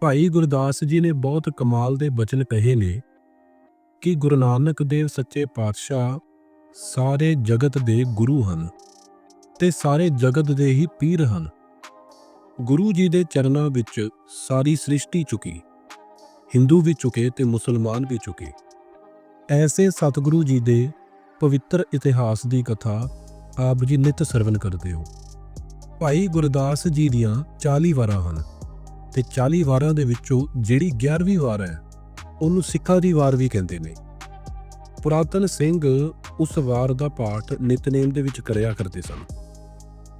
ਭਾਈ ਗੁਰਦਾਸ ਜੀ ਨੇ ਬਹੁਤ ਕਮਾਲ ਦੇ ਬਚਨ ਕਹੇ ਨੇ ਕਿ ਗੁਰੂ ਨਾਨਕ ਦੇਵ ਸੱਚੇ ਪਾਤਸ਼ਾਹ ਸਾਰੇ ਜਗਤ ਦੇ ਗੁਰੂ ਹਨ ਤੇ ਸਾਰੇ ਜਗਤ ਦੇ ਹੀ ਪੀਰ ਹਨ। ਗੁਰੂ ਜੀ ਦੇ ਚਰਨਾਂ ਵਿੱਚ ਸਾਰੀ ਸ੍ਰਿਸ਼ਟੀ ਝੁਕੀ, ਹਿੰਦੂ ਵੀ ਝੁਕੇ ਤੇ ਮੁਸਲਮਾਨ ਵੀ ਝੁਕੇ। ਐਸੇ ਸਤਿਗੁਰੂ ਜੀ ਦੇ ਪਵਿੱਤਰ ਇਤਿਹਾਸ ਦੀ ਕਥਾ ਆਪ ਜੀ ਨਿਤ ਸਰਵਨ ਕਰਦੇ ਹੋ। ਭਾਈ ਗੁਰਦਾਸ ਜੀ ਦੀਆਂ 40 ਵਾਰਾਂ ਹਨ। ਤੇ 40 ਵਾਰਾਂ ਦੇ ਵਿੱਚੋਂ ਜਿਹੜੀ 11ਵੀਂ ਵਾਰ ਹੈ, ਉਹਨੂੰ ਸਿੱਖਾਂ ਦੀ ਵਾਰ ਵੀ ਕਹਿੰਦੇ ਨੇ। ਪੁਰਾਤਨ ਸਿੰਘ ਉਸ ਵਾਰ ਦਾ ਪਾਠ ਨਿਤਨੇਮ ਦੇ ਵਿੱਚ ਕਰਿਆ ਕਰਦੇ ਸਨ।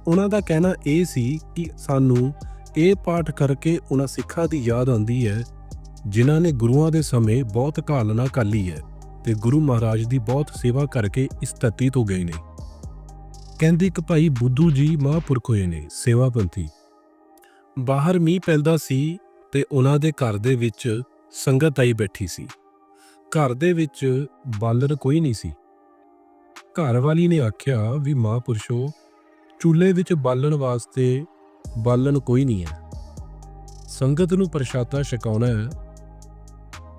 ਉਹਨਾਂ ਦਾ ਕਹਿਣਾ ਇਹ ਸੀ ਕਿ ਸਾਨੂੰ ਇਹ ਪਾਠ ਕਰਕੇ ਉਹਨਾਂ ਸਿੱਖਾਂ ਦੀ ਯਾਦ ਆਉਂਦੀ ਹੈ, ਜਿਨ੍ਹਾਂ ਨੇ ਗੁਰੂਆਂ ਦੇ ਸਮੇਂ ਬਹੁਤ ਘਾਲਣਾ ਕਾਲੀ ਹੈ ਤੇ ਗੁਰੂ ਮਹਾਰਾਜ ਦੀ ਬਹੁਤ ਸੇਵਾ ਕਰਕੇ ਇਸ ਧਰਤੀ ਤੋਂ ਗਏ ਨੇ। ਕਹਿੰਦੇ ਇੱਕ ਭਾਈ ਬੁੱਧੂ ਜੀ ਮਹਾਂਪੁਰਖ ਹੋਏ ਨੇ, ਸੇਵਾਪੰਥੀ। ਬਾਹਰ ਮੀਂਹ ਪੈਂਦਾ ਸੀ ਤੇ ਉਹਨਾਂ ਦੇ ਘਰ ਦੇ ਵਿੱਚ ਸੰਗਤ ਆਈ ਬੈਠੀ ਸੀ। ਘਰ ਦੇ ਵਿੱਚ ਬਾਲਣ ਕੋਈ ਨਹੀਂ ਸੀ। ਘਰ ਵਾਲੀ ਨੇ ਆਖਿਆ ਵੀ ਮਾਂ ਪੁਰਸ਼ੋ ਚੁੱਲ੍ਹੇ ਵਿੱਚ ਬਾਲਣ ਵਾਸਤੇ ਬਾਲਣ ਕੋਈ ਨਹੀਂ ਹੈ। ਸੰਗਤ ਨੂੰ ਪ੍ਰਸ਼ਾਦਾ ਛਕਾਉਣਾ ਹੈ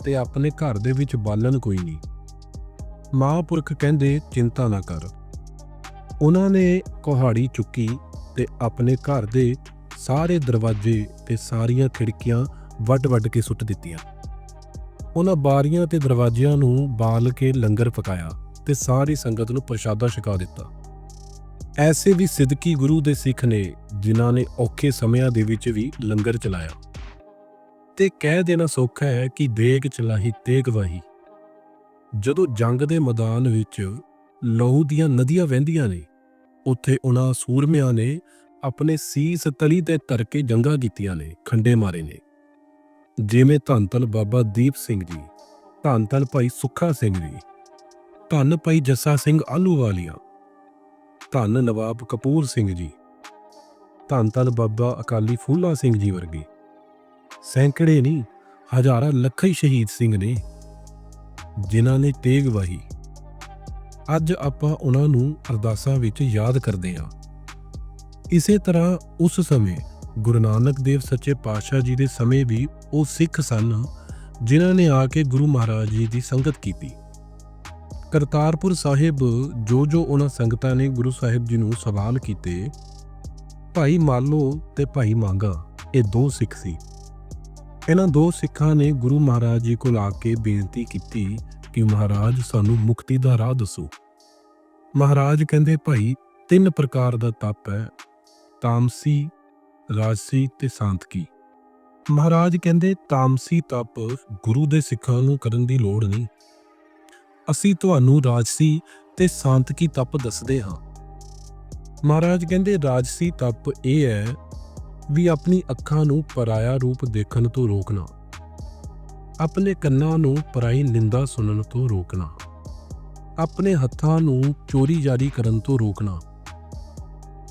ਤੇ ਆਪਣੇ ਘਰ ਦੇ ਵਿੱਚ ਬਾਲਣ ਕੋਈ ਨਹੀਂ। ਮਹਾਂਪੁਰਖ ਕਹਿੰਦੇ, ਚਿੰਤਾ ਨਾ ਕਰ। ਉਹਨਾਂ ਨੇ ਕੁਹਾੜੀ ਚੁੱਕੀ ਤੇ ਆਪਣੇ ਘਰ ਦੇ ਸਾਰੇ ਦਰਵਾਜ਼ੇ ਤੇ ਸਾਰੀਆਂ ਖਿੜਕੀਆਂ ਵੱਡ-ਵੱਡ ਕੇ ਸੁੱਟ ਦਿੱਤੀਆਂ। ਉਹਨਾਂ ਬਾਰੀਆਂ ਤੇ ਦਰਵਾਜ਼ਿਆਂ ਨੂੰ ਬਾਲ ਕੇ ਲੰਗਰ ਪਕਾਇਆ ਤੇ ਸਾਰੀ ਸੰਗਤ ਨੂੰ ਪ੍ਰਸ਼ਾਦਾ ਛਕਾ ਦਿੱਤਾ। ਐਸੇ ਵੀ ਸਿੱਧਕੀ ਗੁਰੂ ਦੇ ਸਿੱਖ ਨੇ, ਜਿਨ੍ਹਾਂ ਨੇ ਔਖੇ ਸਮਿਆਂ ਦੇ ਵਿੱਚ ਵੀ ਲੰਗਰ ਚਲਾਇਆ। ਤੇ ਕਹਿ ਦੇਣਾ ਸੌਖਾ ਹੈ ਕਿ ਦੇਗ ਚਲਾਹੀ, ਤੇਗ ਵਾਹੀ। ਜਦੋਂ ਜੰਗ ਦੇ ਮੈਦਾਨ ਵਿੱਚ ਲਹੂ ਦੀਆਂ ਨਦੀਆਂ ਵਹਿੰਦੀਆਂ ਨੇ, ਉੱਥੇ ਉਹਨਾਂ ਸੂਰਮਿਆਂ ਨੇ ਆਪਣੇ ਸੀਸ ਤਲੀ ਤੇ ਧਰ ਕੇ ਜੰਗਾਂ ਕੀਤੀਆਂ ਨੇ, ਖੰਡੇ ਮਾਰੇ ਨੇ। ਜਿਵੇਂ ਧੰਨ ਧੰਨ ਬਾਬਾ ਦੀਪ ਸਿੰਘ ਜੀ ਧੰਨ ਧੰਨ ਭਾਈ ਸੁੱਖਾ ਸਿੰਘ ਜੀ, ਧੰਨ ਭਾਈ ਜੱਸਾ ਸਿੰਘ ਆਲੂਵਾਲੀਆ ਧੰਨ ਨਵਾਬ ਕਪੂਰ ਸਿੰਘ ਜੀ ਧੰਨ ਧੰਨ ਬਾਬਾ ਅਕਾਲੀ ਫੂਲਾ ਸਿੰਘ ਜੀ ਵਰਗੇ। ਸੈਂਕੜੇ ਨਹੀਂ, ਹਜ਼ਾਰਾਂ ਲੱਖਾਂ ਹੀ ਸ਼ਹੀਦ ਸਿੰਘ ਨੇ, ਜਿਨ੍ਹਾਂ ਨੇ ਤੇਗ ਵਾਹੀ। ਅੱਜ ਆਪਾਂ ਉਹਨਾਂ ਨੂੰ ਅਰਦਾਸਾਂ ਵਿੱਚ ਯਾਦ ਕਰਦੇ ਹਾਂ। ਇਸੇ ਤਰ੍ਹਾਂ ਉਸ ਸਮੇਂ ਗੁਰੂ ਨਾਨਕ ਦੇਵ ਸੱਚੇ ਪਾਤਸ਼ਾਹ ਜੀ ਦੇ ਸਮੇਂ ਵੀ ਉਹ ਸਿੱਖ ਸਨ, ਜਿਨ੍ਹਾਂ ਨੇ ਆ ਕੇ ਗੁਰੂ ਮਹਾਰਾਜ ਜੀ ਦੀ ਸੰਗਤ ਕੀਤੀ। ਕਰਤਾਰਪੁਰ ਸਾਹਿਬ ਜੋ ਜੋ ਉਹਨਾਂ ਸੰਗਤਾਂ ਨੇ ਗੁਰੂ ਸਾਹਿਬ ਜੀ ਨੂੰ ਸਵਾਲ ਕੀਤੇ, ਭਾਈ ਮਾਲੋ ਤੇ ਭਾਈ ਮੰਗਾ, ਇਹ ਦੋ ਸਿੱਖ ਸੀ। ਇਹਨਾਂ ਦੋ ਸਿੱਖਾਂ ਨੇ ਗੁਰੂ ਮਹਾਰਾਜ ਜੀ ਕੋਲ ਆ ਕੇ ਬੇਨਤੀ ਕੀਤੀ ਕਿ ਮਹਾਰਾਜ ਸਾਨੂੰ ਮੁਕਤੀ ਦਾ ਰਾਹ ਦੱਸੋ। ਮਹਾਰਾਜ ਕਹਿੰਦੇ, ਭਾਈ, ਤਿੰਨ ਪ੍ਰਕਾਰ ਦਾ ਤਪ ਹੈ ਤਾਮਸੀ, ਰਾਜਸੀ ਤੇ ਸਾਂਤਕੀ। ਮਹਾਰਾਜ ਕਹਿੰਦੇ, ਤਾਮਸੀ ਤਪ ਗੁਰੂ ਦੇ ਸਿੱਖਾਂ ਨੂੰ ਕਰਨ ਦੀ ਲੋੜ ਨਹੀਂ। ਅਸੀਂ ਤੁਹਾਨੂੰ ਰਾਜਸੀ ਤੇ ਸਾਂਤਕੀ ਤਪ ਦੱਸਦੇ ਹਾਂ। ਮਹਾਰਾਜ ਕਹਿੰਦੇ, ਰਾਜਸੀ ਤਪ ਇਹ ਹੈ ਵੀ ਆਪਣੀ ਅੱਖਾਂ ਨੂੰ ਪਰਾਇਆ ਰੂਪ ਦੇਖਣ ਤੋਂ ਰੋਕਣਾ। ਆਪਣੇ ਕੰਨਾਂ ਨੂੰ ਪਰਾਈ ਨਿੰਦਾ ਸੁਣਨ ਤੋਂ ਰੋਕਣਾ। ਆਪਣੇ ਹੱਥਾਂ ਨੂੰ ਚੋਰੀ ਜਾਰੀ ਕਰਨ ਤੋਂ ਰੋਕਣਾ।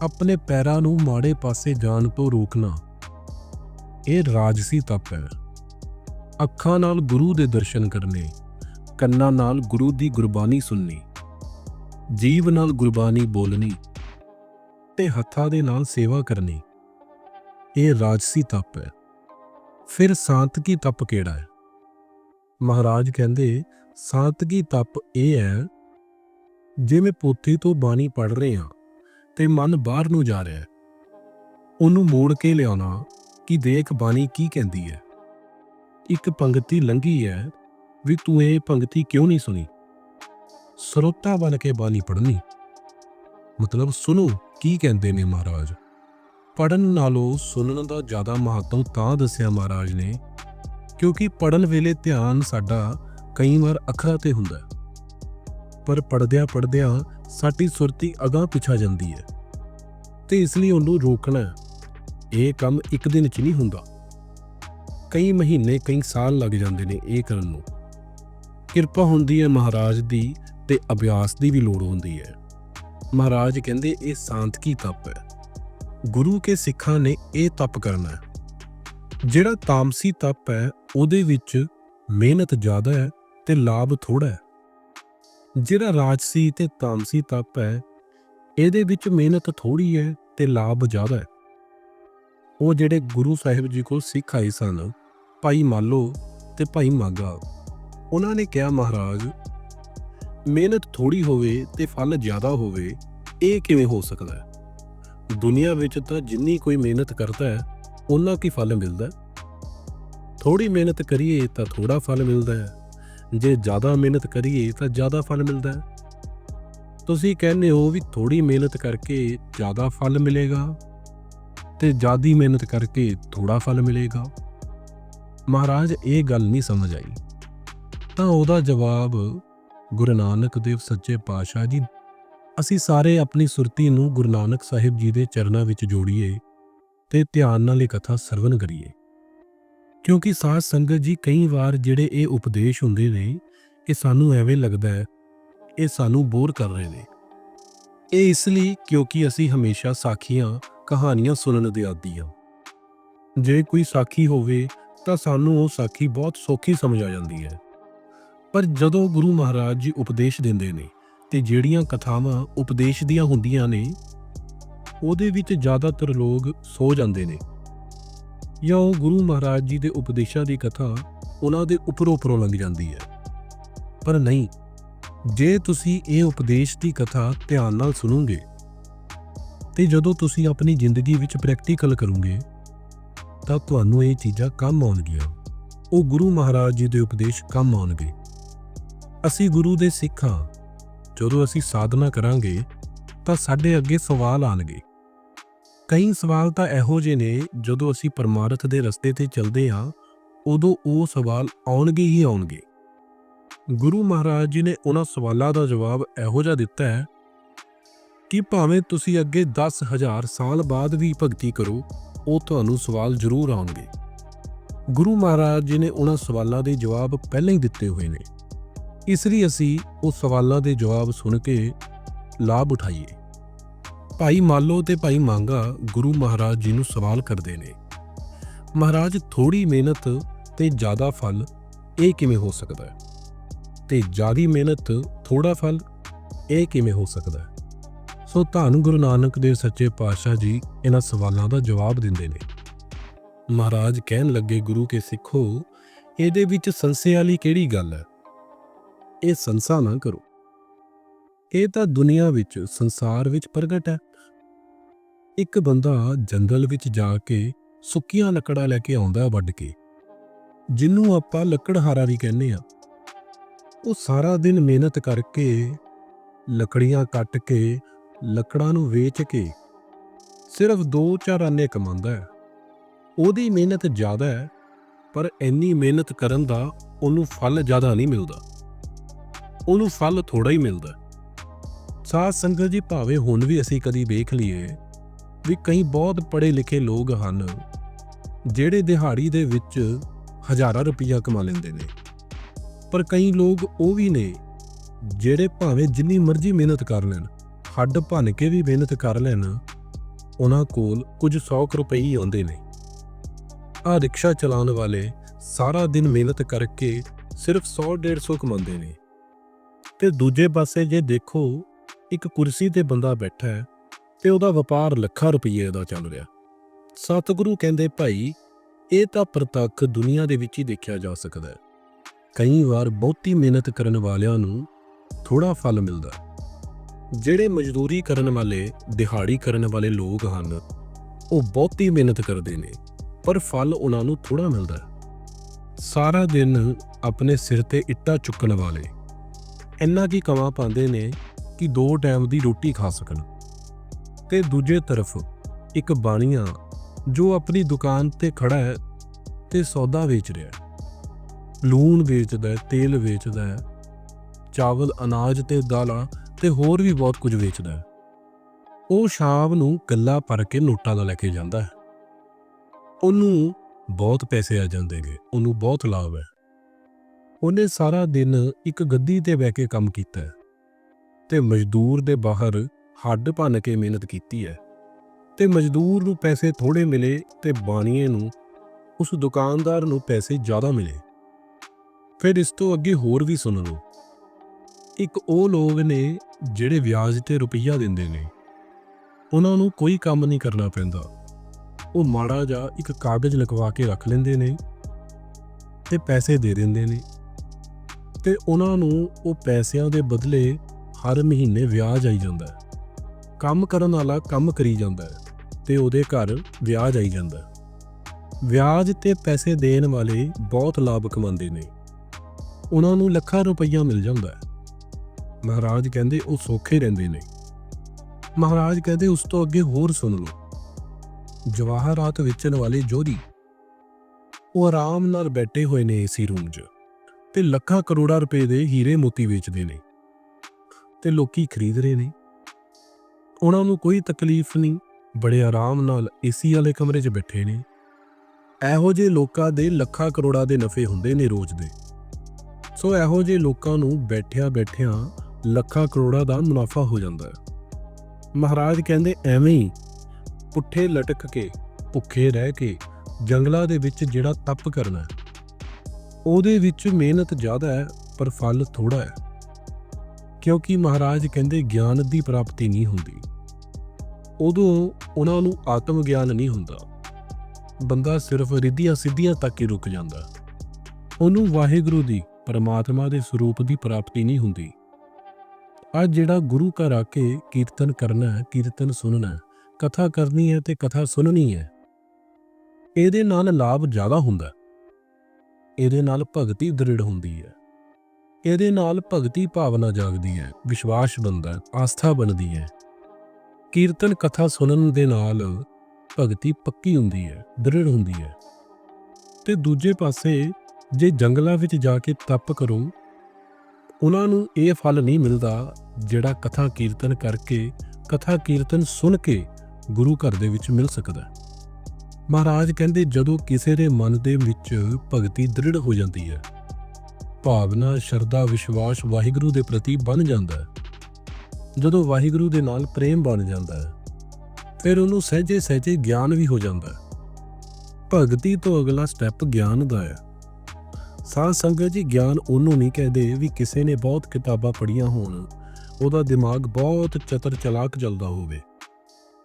ਆਪਣੇ ਪੈਰਾਂ ਨੂੰ ਮਾੜੇ ਪਾਸੇ ਜਾਣ ਤੋਂ ਰੋਕਣਾ। ਇਹ ਰਾਜਸੀ ਤਪ ਹੈ। ਅੱਖਾਂ ਨਾਲ ਗੁਰੂ ਦੇ ਦਰਸ਼ਨ ਕਰਨੇ, ਕੰਨਾਂ ਨਾਲ ਗੁਰੂ ਦੀ ਗੁਰਬਾਣੀ ਸੁਣਨੀ, ਜੀਵ ਨਾਲ ਗੁਰਬਾਣੀ ਬੋਲਣੀ ਤੇ ਹੱਥਾਂ ਦੇ ਨਾਲ ਸੇਵਾ ਕਰਨੀ, ਇਹ ਰਾਜਸੀ ਤਪ ਹੈ। ਫਿਰ ਸਾਂਤਕੀ ਤਪ ਕਿਹੜਾ ਹੈ? ਮਹਾਰਾਜ ਕਹਿੰਦੇ, ਸਾਂਤਕੀ ਤਪ ਇਹ ਹੈ, ਜਿਵੇਂ ਪੋਥੀ ਤੋਂ ਬਾਣੀ ਪੜ ਰਹੇ ਹਾਂ ਤੇ ਮਨ ਬਾਹਰ ਨੂੰ ਜਾ ਰਿਹਾ ਹੈ। ਉਹਨੂੰ ਮੋੜ ਕੇ ਲਿਆਉਣਾ ਕਿ ਦੇਖ ਬਾਣੀ ਕੀ ਕਹਿੰਦੀ ਹੈ। ਇੱਕ ਪੰਕਤੀ ਲੰਗੀ ਹੈ ਵੀ ਤੂੰ ਇਹ ਪੰਕਤੀ ਕਿਉਂ ਨਹੀਂ ਸੁਣੀ? ਸਰੋਤਾ ਬਣ ਕੇ ਬਾਣੀ ਪੜ੍ਹਨੀ। ਮਤਲਬ ਸੁਣੋ ਕੀ ਕਹਿੰਦੇ ਨੇ ਮਹਾਰਾਜ। ਪੜਨ ਨਾਲੋਂ ਸੁਣਨ ਦਾ ਜ਼ਿਆਦਾ ਮਹੱਤਵ ਤਾਂ ਦੱਸਿਆ ਮਹਾਰਾਜ ਨੇ, ਕਿਉਂਕਿ ਪੜਨ ਵੇਲੇ ਧਿਆਨ ਸਾਡਾ ਕਈ ਵਾਰ ਅੱਖਰਾਂ ਤੇ ਹੁੰਦਾ ਹੈ। ਪਰ ਪੜਦਿਆਂ ਪੜਦਿਆਂ ਸਾਡੀ ਸੁਰਤੀ ਅਗਾਹ ਪਿਛਾ ਜਾਂਦੀ ਹੈ ਤੇ ਇਸ ਲਈ ਉਹਨੂੰ ਰੋਕਣਾ ਇਹ ਕੰਮ ਇੱਕ ਦਿਨ 'ਚ ਨਹੀਂ ਹੁੰਦਾ। ਕਈ ਮਹੀਨੇ, ਕਈ ਸਾਲ ਲੱਗ ਜਾਂਦੇ ਨੇ ਇਹ ਕਰਨ ਨੂੰ। ਕਿਰਪਾ ਹੁੰਦੀ ਹੈ ਮਹਾਰਾਜ ਦੀ ਤੇ ਅਭਿਆਸ ਦੀ ਵੀ ਲੋੜ ਹੁੰਦੀ ਹੈ। ਮਹਾਰਾਜ ਕਹਿੰਦੇ ਇਹ ਸਾਂਤਕੀ ਤਪ ਹੈ। ਗੁਰੂ ਕੇ ਸਿੱਖਾਂ ਨੇ ਇਹ ਤਪ ਕਰਨਾ ਹੈ। ਜਿਹੜਾ ਤਾਮਸੀ ਤਪ ਹੈ, ਉਹਦੇ ਵਿੱਚ ਮਿਹਨਤ ਜ਼ਿਆਦਾ ਹੈ ਤੇ ਲਾਭ ਥੋੜਾ ਹੈ। ਜਿਹੜਾ ਰਾਜਸੀ ਤੇ ਤਾਮਸੀ ਤਪ ਹੈ, ਇਹਦੇ ਵਿੱਚ ਮਿਹਨਤ ਥੋੜੀ ਹੈ ਤੇ ਲਾਭ ਜ਼ਿਆਦਾ ਹੈ। ਉਹ ਜਿਹੜੇ ਗੁਰੂ ਸਾਹਿਬ ਜੀ ਕੋਲ ਸਿੱਖ ਆਏ ਸਨ, ਭਾਈ ਮਾਲੋ ਤੇ ਭਾਈ ਮਾਗਾ, ਉਹਨਾਂ ਨੇ ਕਿਹਾ, ਮਹਾਰਾਜ, ਮਿਹਨਤ ਥੋੜੀ ਹੋਵੇ ਤੇ ਫਲ ਜ਼ਿਆਦਾ ਹੋਵੇ, ਇਹ ਕਿਵੇਂ ਹੋ ਸਕਦਾ ਹੈ? ਦੁਨੀਆ ਵਿੱਚ ਤਾਂ ਜਿੰਨੀ ਕੋਈ ਮਿਹਨਤ ਕਰਦਾ ਹੈ ਉਹਨਾਂ ਕੀ ਫਲ ਮਿਲਦਾ ਹੈ? ਥੋੜੀ ਮਿਹਨਤ ਕਰੀਏ ਤਾਂ ਥੋੜਾ ਫਲ ਮਿਲਦਾ ਹੈ। ਜੇ ਜ਼ਿਆਦਾ ਮਿਹਨਤ ਕਰੀਏ ਤਾਂ ਜ਼ਿਆਦਾ ਫਲ ਮਿਲਦਾ ਹੈ। ਤੁਸੀਂ ਕਹਿੰਦੇ ਹੋ ਵੀ ਥੋੜੀ ਮਿਹਨਤ ਕਰਕੇ ਜ਼ਿਆਦਾ ਫਲ ਮਿਲੇਗਾ ਤੇ ਜ਼ਿਆਦੀ ਮਿਹਨਤ ਕਰਕੇ ਥੋੜਾ ਫਲ ਮਿਲੇਗਾ। ਮਹਾਰਾਜ, ਇਹ ਗੱਲ ਨਹੀਂ ਸਮਝ ਆਈ। ਤਾਂ ਉਹਦਾ ਜਵਾਬ ਗੁਰੂ ਨਾਨਕ ਦੇਵ ਸੱਚੇ ਪਾਤਸ਼ਾਹ ਜੀ, ਅਸੀਂ ਸਾਰੇ ਆਪਣੀ ਸੁਰਤੀ ਨੂੰ ਗੁਰੂ ਨਾਨਕ ਸਾਹਿਬ ਜੀ ਦੇ ਚਰਨਾਂ ਵਿੱਚ ਜੋੜੀਏ ਤੇ ਧਿਆਨ ਨਾਲ ਇਹ ਕਥਾ ਸਰਵਨ ਕਰੀਏ। ਕਿਉਂਕਿ ਸਾਧ ਸੰਗਤ ਜੀ ਕਈ ਵਾਰ ਜਿਹੜੇ ਇਹ ਉਪਦੇਸ਼ ਹੁੰਦੇ ਨੇ, ਇਹ ਸਾਨੂੰ ਐਵੇਂ ਲੱਗਦਾ ਹੈ, ਇਹ ਸਾਨੂੰ ਬੋਰ ਕਰ ਰਹੇ ਨੇ। ਇਹ ਇਸ ਲਈ ਕਿਉਂਕਿ ਅਸੀਂ ਹਮੇਸ਼ਾ ਸਾਖੀਆਂ, ਕਹਾਣੀਆਂ ਸੁਣਨ ਦੇ ਆਦੀ ਹਾਂ। ਜੇ ਕੋਈ ਸਾਖੀ ਹੋਵੇ, ਤਾਂ ਸਾਨੂੰ ਉਹ ਸਾਖੀ ਬਹੁਤ ਸੌਖੀ ਸਮਝ ਆ ਜਾਂਦੀ ਹੈ। ਪਰ ਜਦੋਂ ਗੁਰੂ ਮਹਾਰਾਜ ਜੀ ਉਪਦੇਸ਼ ਦਿੰਦੇ ਨੇ, ਤੇ ਜਿਹੜੀਆਂ ਕਥਾਵਾਂ ਉਪਦੇਸ਼ ਦੀਆਂ ਹੁੰਦੀਆਂ ਨੇ, ਉਹਦੇ ਵਿੱਚ ਜ਼ਿਆਦਾਤਰ ਲੋਕ ਸੋ ਜਾਂਦੇ ਨੇ। ਜਾਂ ਉਹ ਗੁਰੂ ਮਹਾਰਾਜ ਜੀ ਦੇ ਉਪਦੇਸ਼ਾਂ ਦੀ ਕਥਾ ਉਹਨਾਂ ਦੇ ਉੱਪਰੋਂ ਉੱਪਰੋਂ ਲੰਘ ਜਾਂਦੀ ਹੈ। ਪਰ ਨਹੀਂ, ਜੇ ਤੁਸੀਂ ਇਹ ਉਪਦੇਸ਼ ਦੀ ਕਥਾ ਧਿਆਨ ਨਾਲ ਸੁਣੋਗੇ, ਤੇ ਜਦੋਂ ਤੁਸੀਂ ਆਪਣੀ ਜ਼ਿੰਦਗੀ ਵਿੱਚ ਪ੍ਰੈਕਟੀਕਲ ਕਰੋਗੇ, ਤਾਂ ਤੁਹਾਨੂੰ ਇਹ ਚੀਜ਼ਾਂ ਕੰਮ ਆਉਣਗੀਆਂ। ਉਹ ਗੁਰੂ ਮਹਾਰਾਜ ਜੀ ਦੇ ਉਪਦੇਸ਼ ਕੰਮ ਆਉਣਗੇ। ਅਸੀਂ ਗੁਰੂ ਦੇ ਸਿੱਖ ਹਾਂ। ਜਦੋਂ ਅਸੀਂ ਸਾਧਨਾ ਕਰਾਂਗੇ, ਤਾਂ ਸਾਡੇ ਅੱਗੇ ਸਵਾਲ ਆਣਗੇ ਕਈ ਸਵਾਲ ਤਾਂ ਇਹੋ ਜਿਹੇ ਨੇ, ਜਦੋਂ ਅਸੀਂ ਪਰਮਾਰਥ ਦੇ ਰਸਤੇ ਤੇ ਚੱਲਦੇ ਹਾਂ, ਉਦੋਂ ਉਹ ਸਵਾਲ ਆਉਣਗੇ ਹੀ ਆਉਣਗੇ। ਗੁਰੂ ਮਹਾਰਾਜ ਜੀ ਨੇ ਉਹਨਾਂ ਸਵਾਲਾਂ ਦਾ ਜਵਾਬ ਇਹੋ ਜਿਹਾ ਦਿੱਤਾ ਹੈ ਕਿ ਭਾਵੇਂ ਤੁਸੀਂ ਅੱਗੇ 10000 ਸਾਲ ਬਾਅਦ ਵੀ ਭਗਤੀ ਕਰੋ, ਉਹ ਤੁਹਾਨੂੰ ਸਵਾਲ ਜ਼ਰੂਰ ਆਉਣਗੇ। ਗੁਰੂ ਮਹਾਰਾਜ ਜੀ ਨੇ ਉਹਨਾਂ ਸਵਾਲਾਂ ਦੇ ਜਵਾਬ ਪਹਿਲਾਂ ਹੀ ਦਿੱਤੇ ਹੋਏ ਨੇ। ਇਸ ਲਈ ਅਸੀਂ ਉਹ ਸਵਾਲਾਂ ਦੇ ਜਵਾਬ ਸੁਣ ਕੇ ਲਾਭ ਉਠਾਈਏ। ਭਾਈ ਮਾਲੋ ਤੇ ਭਾਈ ਮੰਗਾ ਗੁਰੂ ਮਹਾਰਾਜ ਜੀ ਨੂੰ ਸਵਾਲ ਕਰਦੇ ਨੇ। ਮਹਾਰਾਜ ਥੋੜੀ ਮਿਹਨਤ ਤੇ ਜ਼ਿਆਦਾ ਫਲ, ਇਹ ਕਿਵੇਂ ਹੋ ਸਕਦਾ ਹੈ? ਤੇ ਜ਼ਿਆਦੀ ਮਿਹਨਤ ਥੋੜਾ ਫਲ, ਇਹ ਕਿਵੇਂ ਹੋ ਸਕਦਾ ਹੈ? ਸੋ ਧੰਨ ਗੁਰੂ ਨਾਨਕ ਦੇਵ ਸੱਚੇ ਪਾਤਸ਼ਾਹ ਜੀ ਇਹਨਾਂ ਸਵਾਲਾਂ ਦਾ ਜਵਾਬ ਦਿੰਦੇ ਨੇ। ਮਹਾਰਾਜ ਕਹਿਣ ਲੱਗੇ, ਗੁਰੂ ਕੇ ਸਿੱਖੋ, ਇਹਦੇ ਵਿੱਚ ਸੰਸੇ ਵਾਲੀ ਕਿਹੜੀ ਗੱਲ ਹੈ? ਇਹ ਸੰਸਾ ਨਾ ਕਰੋ। ਇਹ ਤਾਂ ਦੁਨੀਆ ਵਿੱਚ ਸੰਸਾਰ ਵਿੱਚ ਪ੍ਰਗਟ ਹੈ। ਇੱਕ ਬੰਦਾ ਜੰਗਲ ਵਿੱਚ ਜਾ ਕੇ ਸੁੱਕੀਆਂ ਲੱਕੜਾਂ ਲੈ ਕੇ ਆਉਂਦਾ ਵੱਢ ਕੇ, ਜਿਹਨੂੰ ਆਪਾਂ ਲੱਕੜਹਾਰਾ ਵੀ ਕਹਿੰਦੇ ਆ ਉਹ ਸਾਰਾ ਦਿਨ ਮਿਹਨਤ ਕਰਕੇ ਲੱਕੜੀਆਂ ਕੱਟ ਕੇ, ਲੱਕੜਾਂ ਨੂੰ ਵੇਚ ਕੇ ਸਿਰਫ 2-4 ਆਨੇ ਕਮਾਉਂਦਾ ਹੈ। ਉਹਦੀ ਮਿਹਨਤ ਜ਼ਿਆਦਾ ਹੈ, ਪਰ ਇੰਨੀ ਮਿਹਨਤ ਕਰਨ ਦਾ ਉਹਨੂੰ ਫਲ ਜ਼ਿਆਦਾ ਨਹੀਂ ਮਿਲਦਾ। ਉਹਨੂੰ ਫਲ ਥੋੜਾ ਹੀ ਮਿਲਦਾ। ਸਾਧ ਸੰਗਤ ਜੀ, ਭਾਵੇਂ ਹੁਣ ਵੀ ਅਸੀਂ ਕਦੀ ਵੇਖ ਲਈਏ ਵੀ ਕਈ ਬਹੁਤ ਪੜ੍ਹੇ ਲਿਖੇ ਲੋਕ ਹਨ ਜਿਹੜੇ ਦਿਹਾੜੀ ਦੇ ਵਿੱਚ ਹਜ਼ਾਰਾਂ ਰੁਪਈਆ ਕਮਾ ਲੈਂਦੇ ਨੇ। ਪਰ ਕਈ ਲੋਕ ਉਹ ਵੀ ਨੇ ਜਿਹੜੇ ਭਾਵੇਂ ਜਿੰਨੀ ਮਰਜ਼ੀ ਮਿਹਨਤ ਕਰ ਲੈਣ, ਹੱਡ ਭੰਨ ਕੇ ਵੀ ਮਿਹਨਤ ਕਰ ਲੈਣ, ਉਹਨਾਂ ਕੋਲ ਕੁਝ 100 ਰੁਪਏ ਹੀ ਆਉਂਦੇ ਨੇ। ਆ ਰਿਕਸ਼ਾ ਚਲਾਉਣ ਵਾਲੇ ਸਾਰਾ ਦਿਨ ਮਿਹਨਤ ਕਰਕੇ ਸਿਰਫ 100 150 ਕਮਾਉਂਦੇ ਨੇ। ਤੇ ਦੂਜੇ ਪਾਸੇ ਜੇ ਦੇਖੋ ਇੱਕ ਕੁਰਸੀ ਤੇ ਬੰਦਾ ਬੈਠਾ ਹੈ ਤੇ ਉਹਦਾ ਵਪਾਰ ਲੱਖਾਂ ਰੁਪਏ ਦਾ ਚੱਲ ਰਿਹਾ। ਸਤਿਗੁਰੂ ਕਹਿੰਦੇ, ਭਾਈ, ਇਹ ਤਾਂ ਪ੍ਰਤੱਖ ਦੁਨੀਆ ਦੇ ਵਿੱਚ ਹੀ ਦੇਖਿਆ ਜਾ ਸਕਦਾ ਹੈ। ਕਈ ਵਾਰ ਬਹੁਤੀ ਮਿਹਨਤ ਕਰਨ ਵਾਲਿਆਂ ਨੂੰ ਥੋੜਾ ਫਲ ਮਿਲਦਾ ਜਿਹੜੇ ਮਜ਼ਦੂਰੀ ਕਰਨ ਵਾਲੇ, ਦਿਹਾੜੀ ਕਰਨ ਵਾਲੇ ਲੋਕ ਹਨ, ਉਹ ਬਹੁਤੀ ਮਿਹਨਤ ਕਰਦੇ ਨੇ, ਪਰ ਫਲ ਉਹਨਾਂ ਨੂੰ ਥੋੜਾ ਮਿਲਦਾ ਸਾਰਾ ਦਿਨ ਆਪਣੇ ਸਿਰ ਤੇ ਇੱਟਾਂ ਚੁੱਕਣ ਵਾਲੇ, ਇੰਨਾ ਕੀ ਕਮਾ ਪਾਉਂਦੇ ਨੇ ਕਿ ਦੋ ਟਾਈਮ ਦੀ ਰੋਟੀ ਖਾ ਸਕਣ। ਤੇ ਦੂਜੇ ਤਰਫ ਇੱਕ ਬਾਣੀਆ ਜੋ ਆਪਣੀ ਦੁਕਾਨ ਤੇ ਖੜਾ ਹੈ ਤੇ ਸੌਦਾ ਵੇਚ ਰਿਹਾ ਹੈ। ਲੂਣ ਵੇਚਦਾ ਹੈ, ਤੇਲ ਵੇਚਦਾ ਹੈ, ਚਾਵਲ, ਅਨਾਜ ਤੇ ਦਾਲਾਂ ਤੇ ਹੋਰ ਵੀ ਬਹੁਤ ਕੁਝ ਵੇਚਦਾ ਹੈ। ਉਹ ਸ਼ਾਮ ਨੂੰ ਗੱਲਾ ਭਰ ਕੇ ਨੋਟਾਂ ਦਾ ਲੈ ਕੇ ਜਾਂਦਾ ਹੈ। ਉਹਨੂੰ ਬਹੁਤ ਪੈਸੇ ਆ ਜਾਂਦੇਗੇ, ਉਹਨੂੰ ਬਹੁਤ ਲਾਭ ਹੈ। ਉਹਨੇ ਸਾਰਾ ਦਿਨ ਇੱਕ ਗੱਦੀ ਤੇ ਬਹਿ ਕੇ ਕੰਮ ਕੀਤਾ ਤੇ ਮਜ਼ਦੂਰ ਦੇ ਬਾਹਰ ਹੱਡ ਭੰਨ ਕੇ ਮਿਹਨਤ ਕੀਤੀ ਹੈ ਤੇ ਮਜ਼ਦੂਰ ਨੂੰ ਪੈਸੇ ਥੋੜੇ ਮਿਲੇ ਤੇ ਬਾਣੀਏ ਨੂੰ, ਉਸ ਦੁਕਾਨਦਾਰ ਨੂੰ ਪੈਸੇ ਜ਼ਿਆਦਾ ਮਿਲੇ। ਫਿਰ ਇਸ ਤੋਂ ਅੱਗੇ ਹੋਰ ਵੀ ਸੁਣ ਲਓ। ਇੱਕ ਉਹ ਲੋਕ ਨੇ ਜਿਹੜੇ ਵਿਆਜ ਤੇ ਰੁਪਈਆ ਦਿੰਦੇ ਨੇ। ਉਹਨਾਂ ਨੂੰ ਕੋਈ ਕੰਮ ਨਹੀਂ ਕਰਨਾ ਪੈਂਦਾ। ਉਹ ਮਾੜਾ ਜਿਹਾ ਇੱਕ ਕਾਗਜ਼ ਲਿਖਵਾ ਕੇ ਰੱਖ ਲੈਂਦੇ ਨੇ ਤੇ ਪੈਸੇ ਦੇ ਦਿੰਦੇ ਨੇ। ਤੇ ਉਹਨਾਂ ਨੂੰ ਉਹ ਪੈਸਿਆਂ ਦੇ ਬਦਲੇ ਹਰ ਮਹੀਨੇ ਵਿਆਜ ਆਈ ਜਾਂਦਾ ਹੈ। ਕੰਮ ਕਰਨ ਵਾਲਾ ਕੰਮ ਕਰੀ ਜਾਂਦਾ ਹੈ ਤੇ ਉਹਦੇ ਘਰ ਵਿਆਜ ਆਈ ਜਾਂਦਾ ਹੈ। ਵਿਆਜ ਤੇ ਪੈਸੇ ਦੇਣ ਵਾਲੇ ਬਹੁਤ ਲਾਭ ਕਮਾਉਂਦੇ ਨੇ। ਉਹਨਾਂ ਨੂੰ ਲੱਖਾਂ ਰੁਪਈਆ ਮਿਲ ਜਾਂਦਾ ਹੈ। ਮਹਾਰਾਜ ਕਹਿੰਦੇ ਉਹ ਸੌਖੇ ਰਹਿੰਦੇ ਨੇ। ਮਹਾਰਾਜ ਕਹਿੰਦੇ ਉਸ ਤੋਂ ਅੱਗੇ ਹੋਰ ਸੁਣ ਲਓ। ਜਵਾਹਰਾਤ ਵੇਚਣ ਵਾਲੇ ਜੋਰੀ ਉਹ ਆਰਾਮ ਨਾਲ ਬੈਠੇ ਹੋਏ ਨੇ ਏਸੀ ਰੂਮ 'ਚ ਤੇ ਲੱਖਾਂ ਕਰੋੜਾਂ ਰੁਪਏ ਦੇ ਹੀਰੇ ਮੋਤੀ ਵੇਚਦੇ ਨੇ। ਤੇ ਲੋਕੀ ਖਰੀਦ ਰਹੇ ਨੇ। ਉਹਨਾਂ ਨੂੰ ਕੋਈ ਤਕਲੀਫ ਨਹੀਂ, ਬੜੇ ਆਰਾਮ ਨਾਲ ਏਸੀ ਵਾਲੇ ਕਮਰੇ 'ਚ ਬੈਠੇ ਨੇ। ਇਹੋ ਜਿਹੇ ਲੋਕਾਂ ਦੇ ਲੱਖਾਂ ਕਰੋੜਾਂ ਦੇ ਨਫੇ ਹੁੰਦੇ ਨੇ ਰੋਜ਼ ਦੇ। ਸੋ ਇਹੋ ਜਿਹੇ ਲੋਕਾਂ ਨੂੰ ਬੈਠਿਆਂ ਬੈਠਿਆਂ ਲੱਖਾਂ ਕਰੋੜਾਂ ਦਾ ਮੁਨਾਫਾ ਹੋ ਜਾਂਦਾ ਹੈ। ਮਹਾਰਾਜ ਕਹਿੰਦੇ ਐਵੇਂ ਹੀ ਪੁੱਠੇ ਲਟਕ ਕੇ, ਭੁੱਖੇ ਰਹਿ ਕੇ ਜੰਗਲਾਂ ਦੇ ਵਿੱਚ ਜਿਹੜਾ ਤਪ ਕਰਨਾ ਉਹਦੇ ਵਿੱਚ ਮਿਹਨਤ ਜ਼ਿਆਦਾ ਹੈ, ਪਰ ਫਲ ਥੋੜਾ ਹੈ। ਕਿਉਂਕਿ ਮਹਾਰਾਜ ਕਹਿੰਦੇ ਗਿਆਨ ਦੀ ਪ੍ਰਾਪਤੀ ਨਹੀਂ ਹੁੰਦੀ। ਉਦੋਂ ਉਹਨਾਂ ਨੂੰ ਆਤਮ ਗਿਆਨ ਨਹੀਂ ਹੁੰਦਾ। ਬੰਦਾ ਸਿਰਫ ਰਿੱਧੀਆਂ ਸਿੱਧੀਆਂ ਤੱਕ ਹੀ ਰੁਕ ਜਾਂਦਾ। ਉਹਨੂੰ ਵਾਹਿਗੁਰੂ ਦੀ, ਪਰਮਾਤਮਾ ਦੇ ਸਰੂਪ ਦੀ ਪ੍ਰਾਪਤੀ ਨਹੀਂ ਹੁੰਦੀ। ਅੱਜ ਜਿਹੜਾ ਗੁਰੂ ਘਰ ਆ ਕੇ ਕੀਰਤਨ ਕਰਨਾ ਹੈ, ਕੀਰਤਨ ਸੁਣਨਾ ਹੈ, ਕਥਾ ਕਰਨੀ ਹੈ ਤੇ ਕਥਾ ਸੁਣਨੀ ਹੈ, ਇਹਦੇ ਨਾਲ ਲਾਭ ਜ਼ਿਆਦਾ ਹੁੰਦਾ। ਇਹਦੇ ਨਾਲ ਭਗਤੀ ਦ੍ਰਿੜ ਹੁੰਦੀ ਹੈ। ਇਹਦੇ ਨਾਲ ਭਗਤੀ ਭਾਵਨਾ ਜਾਗਦੀ ਹੈ, ਵਿਸ਼ਵਾਸ ਬਣਦਾ ਹੈ, ਆਸਥਾ ਬਣਦੀ ਹੈ ਕੀਰਤਨ ਕਥਾ ਸੁਣਨ ਦੇ ਨਾਲ ਭਗਤੀ ਪੱਕੀ ਹੁੰਦੀ ਹੈ, ਦ੍ਰਿੜ ਹੁੰਦੀ ਹੈ ਤੇ ਦੂਜੇ ਪਾਸੇ ਜੇ ਜੰਗਲਾਂ ਵਿੱਚ ਜਾ ਕੇ ਤਪ ਕਰੋ, ਉਹਨਾਂ ਨੂੰ ਇਹ ਫਲ ਨਹੀਂ ਮਿਲਦਾ ਜਿਹੜਾ ਕਥਾ ਕੀਰਤਨ ਕਰਕੇ, ਕਥਾ ਕੀਰਤਨ ਸੁਣ ਕੇ ਗੁਰੂ ਘਰ ਦੇ ਵਿੱਚ ਮਿਲ ਸਕਦਾ ਹੈ। ਮਹਾਰਾਜ ਕਹਿੰਦੇ ਜਦੋਂ ਕਿਸੇ ਦੇ ਮਨ ਦੇ ਵਿੱਚ ਭਗਤੀ ਦ੍ਰਿੜ ਹੋ ਜਾਂਦੀ ਹੈ ਭਾਵਨਾ, ਸ਼ਰਧਾ, ਵਿਸ਼ਵਾਸ ਵਾਹਿਗੁਰੂ ਦੇ ਪ੍ਰਤੀ ਬਣ ਜਾਂਦਾ ਹੈ। ਜਦੋਂ ਵਾਹਿਗੁਰੂ ਦੇ ਨਾਲ ਪ੍ਰੇਮ ਬਣ ਜਾਂਦਾ ਹੈ, ਫਿਰ ਉਹਨੂੰ ਸਹਿਜੇ ਸਹਿਜੇ ਗਿਆਨ ਵੀ ਹੋ ਜਾਂਦਾ ਹੈ। ਭਗਤੀ ਤੋਂ ਅਗਲਾ ਸਟੈਪ ਗਿਆਨ ਦਾ ਹੈ। ਸਾਧ ਸੰਗਤ ਜੀ, ਗਿਆਨ ਉਹਨੂੰ ਨਹੀਂ ਕਹਦੇ ਵੀ ਕਿਸੇ ਨੇ ਬਹੁਤ ਕਿਤਾਬਾਂ ਪੜ੍ਹੀਆਂ ਹੋਣ। ਉਹਦਾ ਦਿਮਾਗ ਬਹੁਤ ਚਤਰ ਚਲਾਕ ਚੱਲਦਾ ਹੋਵੇ।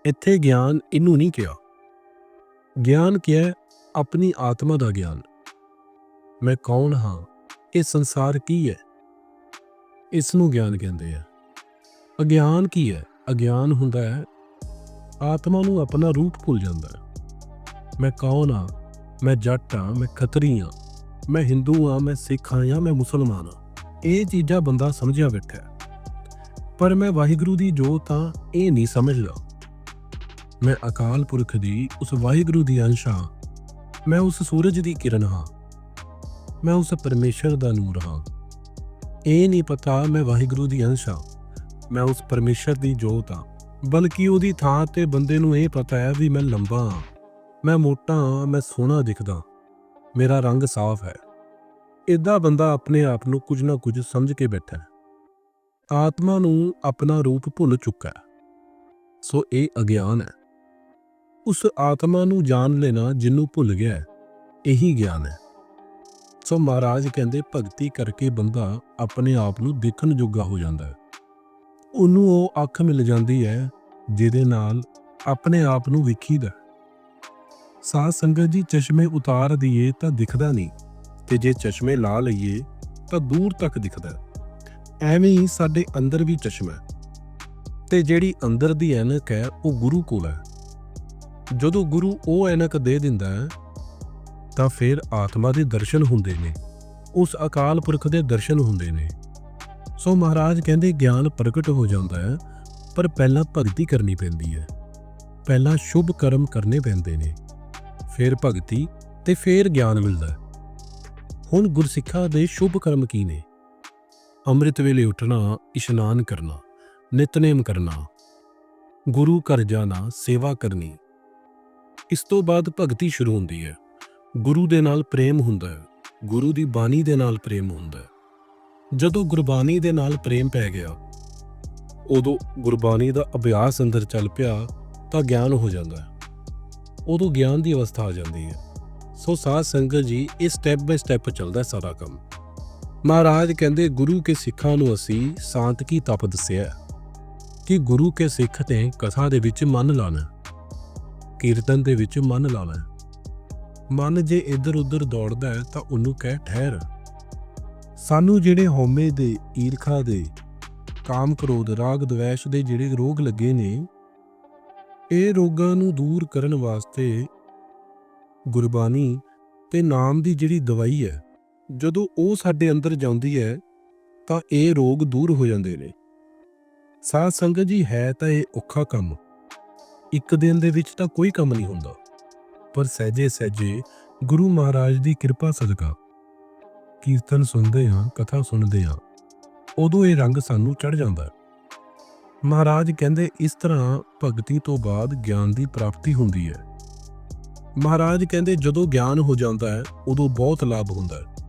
ਇੱਥੇ ਗਿਆਨ ਇਹਨੂੰ ਨਹੀਂ ਕਿਹਾ। ਗਿਆਨ ਕੀ ਹੈ ਆਪਣੀ ਆਤਮਾ ਦਾ ਗਿਆਨ। ਮੈਂ ਕੌਣ ਹਾਂ? ਇਹ ਸੰਸਾਰ ਕੀ ਹੈ? ਇਸ ਨੂੰ ਗਿਆਨ ਕਹਿੰਦੇ ਆ। ਅਗਿਆਨ ਕੀ ਹੈ? ਅਗਿਆਨ ਹੁੰਦਾ ਹੈ, ਆਤਮਾ ਨੂੰ ਆਪਣਾ ਰੂਪ ਭੁੱਲ ਜਾਂਦਾ ਹੈ। ਮੈਂ ਕੌਣ ਹਾਂ? ਮੈਂ ਜੱਟ ਹਾਂ, ਮੈਂ ਖੱਤਰੀ ਹਾਂ। ਮੈਂ ਹਿੰਦੂ ਹਾਂ, ਮੈਂ ਸਿੱਖ ਹਾਂ ਜਾਂ ਮੈਂ ਮੁਸਲਮਾਨ ਹਾਂ? ਇਹ ਚੀਜ਼ਾਂ ਬੰਦਾ ਸਮਝਿਆ ਬੈਠਾ ਪਰ ਮੈਂ ਵਾਹਿਗੁਰੂ ਦੀ ਜੋਤ ਹਾਂ, ਇਹ ਨਹੀਂ ਸਮਝਦਾ। ਮੈਂ ਅਕਾਲ ਪੁਰਖ ਦੀ, ਉਸ ਵਾਹਿਗੁਰੂ ਦੀ ਅੰਸ਼ ਹਾਂ। ਮੈਂ ਉਸ ਸੂਰਜ ਦੀ ਕਿਰਨ ਹਾਂ। ਮੈਂ ਉਸ ਪਰਮੇਸ਼ਰ ਦਾ ਨੂਰ ਹਾਂ। ਇਹ ਨਹੀਂ ਪਤਾ ਮੈਂ ਵਾਹਿਗੁਰੂ ਦੀ ਅੰਸ਼ ਹਾਂ। ਮੈਂ ਉਸ ਪਰਮੇਸ਼ਰ ਦੀ ਜੋਤ ਹਾਂ। ਬਲਕਿ ਉਹਦੀ ਥਾਂ ਤੇ ਬੰਦੇ ਨੂੰ ਇਹ ਪਤਾ ਹੈ ਵੀ ਮੈਂ ਲੰਬਾ ਹਾਂ। ਮੈਂ ਮੋਟਾ ਹਾਂ, ਮੈਂ ਸੋਹਣਾ ਦਿਖਦਾ ਮੇਰਾ ਰੰਗ ਸਾਫ਼ ਹੈ। ਇਦਾਂ ਬੰਦਾ ਆਪਣੇ ਆਪ ਨੂੰ ਕੁਝ ਨਾ ਕੁਝ ਸਮਝ ਕੇ ਬੈਠਾ ਹੈ। ਆਤਮਾ ਨੂੰ ਆਪਣਾ ਰੂਪ ਭੁੱਲ ਚੁੱਕਾ ਹੈ। ਸੋ ਇਹ ਅਗਿਆਨ ਹੈ। ਉਸ ਆਤਮਾ ਨੂੰ ਜਾਣ ਲੈਣਾ ਜਿਹਨੂੰ ਭੁੱਲ ਗਿਆ ਇਹੀ ਗਿਆਨ ਹੈ। ਸੋ ਮਹਾਰਾਜ ਕਹਿੰਦੇ, ਭਗਤੀ ਕਰਕੇ ਬੰਦਾ ਆਪਣੇ ਆਪ ਨੂੰ ਦੇਖਣ ਜੋਗਾ ਹੋ ਜਾਂਦਾ ਹੈ। ਉਹਨੂੰ ਉਹ ਅੱਖ ਮਿਲ ਜਾਂਦੀ ਹੈ, ਜਿਹਦੇ ਨਾਲ ਆਪਣੇ ਆਪ ਨੂੰ ਵੇਖੀਦਾ ਸਾਧ ਸੰਗਤ ਜੀ, ਚਸ਼ਮੇ ਉਤਾਰ ਦਈਏ ਤਾਂ ਦਿਖਦਾ ਨਹੀਂ ਤੇ ਜੇ ਚਸ਼ਮੇ ਲਾ ਲਈਏ ਤਾਂ ਦੂਰ ਤੱਕ ਦਿਖਦਾ ਐਵੇਂ ਹੀ ਸਾਡੇ ਅੰਦਰ ਵੀ ਚਸ਼ਮਾ ਤੇ ਜਿਹੜੀ ਅੰਦਰ ਦੀ ਐਨਕ ਹੈ, ਉਹ ਗੁਰੂ ਕੋਲ ਹੈ। ਜਦੋਂ ਗੁਰੂ ਉਹ ਐਨਕ ਦੇ ਦਿੰਦਾ ਹੈ ਤਾਂ ਫਿਰ ਆਤਮਾ ਦੇ ਦਰਸ਼ਨ ਹੁੰਦੇ ਨੇ। ਉਸ ਅਕਾਲ ਪੁਰਖ ਦੇ ਦਰਸ਼ਨ ਹੁੰਦੇ ਨੇ। ਸੋ ਮਹਾਰਾਜ ਕਹਿੰਦੇ ਗਿਆਨ ਪ੍ਰਗਟ ਹੋ ਜਾਂਦਾ ਹੈ, ਪਰ ਪਹਿਲਾਂ ਭਗਤੀ ਕਰਨੀ ਪੈਂਦੀ ਹੈ। ਪਹਿਲਾਂ ਸ਼ੁਭ ਕਰਮ ਕਰਨੇ ਪੈਂਦੇ ਨੇ। ਫਿਰ ਭਗਤੀ ਤੇ ਫਿਰ ਗਿਆਨ ਮਿਲਦਾ ਹੈ। ਹੁਣ ਗੁਰਸਿੱਖਾਂ ਦੇ ਸ਼ੁਭ ਕਰਮ ਕੀ ਨੇ? ਅੰਮ੍ਰਿਤ ਵੇਲੇ ਉੱਠਣਾ, ਇਸ਼ਨਾਨ ਕਰਨਾ, ਨਿਤਨੇਮ ਕਰਨਾ, ਗੁਰੂ ਘਰ ਜਾਣਾ, ਸੇਵਾ ਕਰਨੀ। ਇਸ ਤੋਂ ਬਾਅਦ ਭਗਤੀ ਸ਼ੁਰੂ ਹੁੰਦੀ ਹੈ। ਗੁਰੂ ਦੇ ਨਾਲ ਪ੍ਰੇਮ ਹੁੰਦਾ ਹੈ, ਗੁਰੂ ਦੀ ਬਾਣੀ ਦੇ ਨਾਲ ਪ੍ਰੇਮ ਹੁੰਦਾ ਹੈ। ਜਦੋਂ ਗੁਰਬਾਣੀ ਦੇ ਨਾਲ ਪ੍ਰੇਮ ਪੈ ਗਿਆ, ਉਦੋਂ ਗੁਰਬਾਣੀ ਦਾ ਅਭਿਆਸ ਅੰਦਰ ਚੱਲ ਪਿਆ ਤਾਂ ਗਿਆਨ ਹੋ ਜਾਂਦਾ ਹੈ। ਉਦੋਂ ਗਿਆਨ ਦੀ ਅਵਸਥਾ ਆ ਜਾਂਦੀ ਹੈ। ਸੋ ਸਾਧ ਸੰਗਤ ਜੀ, ਇਹ ਸਟੈਪ ਬਾਈ ਸਟੈਪ ਚੱਲਦਾ ਸਾਰਾ ਕੰਮ। ਮਹਾਰਾਜ ਕਹਿੰਦੇ, ਗੁਰੂ ਕੇ ਸਿੱਖਾਂ ਨੂੰ ਅਸੀਂ ਸ਼ਾਂਤ ਕੀ ਤਪ ਦੱਸਿਆ ਕਿ ਗੁਰੂ ਕੇ ਸਿੱਖ ਤੇ ਕਥਾ ਦੇ ਵਿੱਚ ਮਨ ਲਾਣਾ ਕੀਰਤਨ ਦੇ ਵਿੱਚ ਮਨ ਲਾਣਾ ਮਨ ਜੇ ਇੱਧਰ ਉੱਧਰ ਦੌੜਦਾ ਹੈ ਤਾਂ ਉਹਨੂੰ ਕਹਿ ਠਹਿਰ। ਸਾਨੂੰ ਜਿਹੜੇ ਹਉਮੈ ਦੇ, ਈਰਖਾ ਦੇ, ਕਾਮ ਕ੍ਰੋਧ, ਰਾਗ, ਦਵੇਸ਼ ਦੇ ਜਿਹੜੇ ਰੋਗ ਲੱਗੇ ਨੇ, ਇਹ ਰੋਗਾਂ ਨੂੰ ਦੂਰ ਕਰਨ ਵਾਸਤੇ ਗੁਰਬਾਣੀ ਤੇ ਨਾਮ ਦੀ ਜਿਹੜੀ ਦਵਾਈ ਹੈ, ਜਦੋਂ ਉਹ ਸਾਡੇ ਅੰਦਰ ਜਾਂਦੀ ਹੈ, ਤਾਂ ਇਹ ਰੋਗ ਦੂਰ ਹੋ ਜਾਂਦੇ ਨੇ। ਸਾਧ ਸੰਗਤ ਜੀ, ਹੈ ਤਾਂ ਇਹ ਔਖਾ ਕੰਮ। ਇੱਕ ਦਿਨ ਦੇ ਵਿੱਚ ਤਾਂ ਕੋਈ ਕੰਮ ਨਹੀਂ ਹੁੰਦਾ। ਪਰ ਸਹਿਜੇ ਸਹਿਜੇ ਗੁਰੂ ਮਹਾਰਾਜ ਦੀ ਕਿਰਪਾ ਸਦਕਾ। ਕੀਰਤਨ ਸੁਣਦੇ ਹਾਂ, ਕਥਾ ਸੁਣਦੇ ਹਾਂ, ਉਦੋਂ ਇਹ ਰੰਗ ਸਾਨੂੰ ਚੜ ਜਾਂਦਾ ਹੈ। ਮਹਾਰਾਜ ਕਹਿੰਦੇ, ਇਸ ਤਰ੍ਹਾਂ ਭਗਤੀ ਤੋਂ ਬਾਅਦ ਗਿਆਨ ਦੀ ਪ੍ਰਾਪਤੀ ਹੁੰਦੀ ਹੈ। ਮਹਾਰਾਜ ਕਹਿੰਦੇ, ਜਦੋਂ ਗਿਆਨ ਹੋ ਜਾਂਦਾ ਹੈ, ਉਦੋਂ ਬਹੁਤ ਲਾਭ ਹੁੰਦਾ ਹੈ।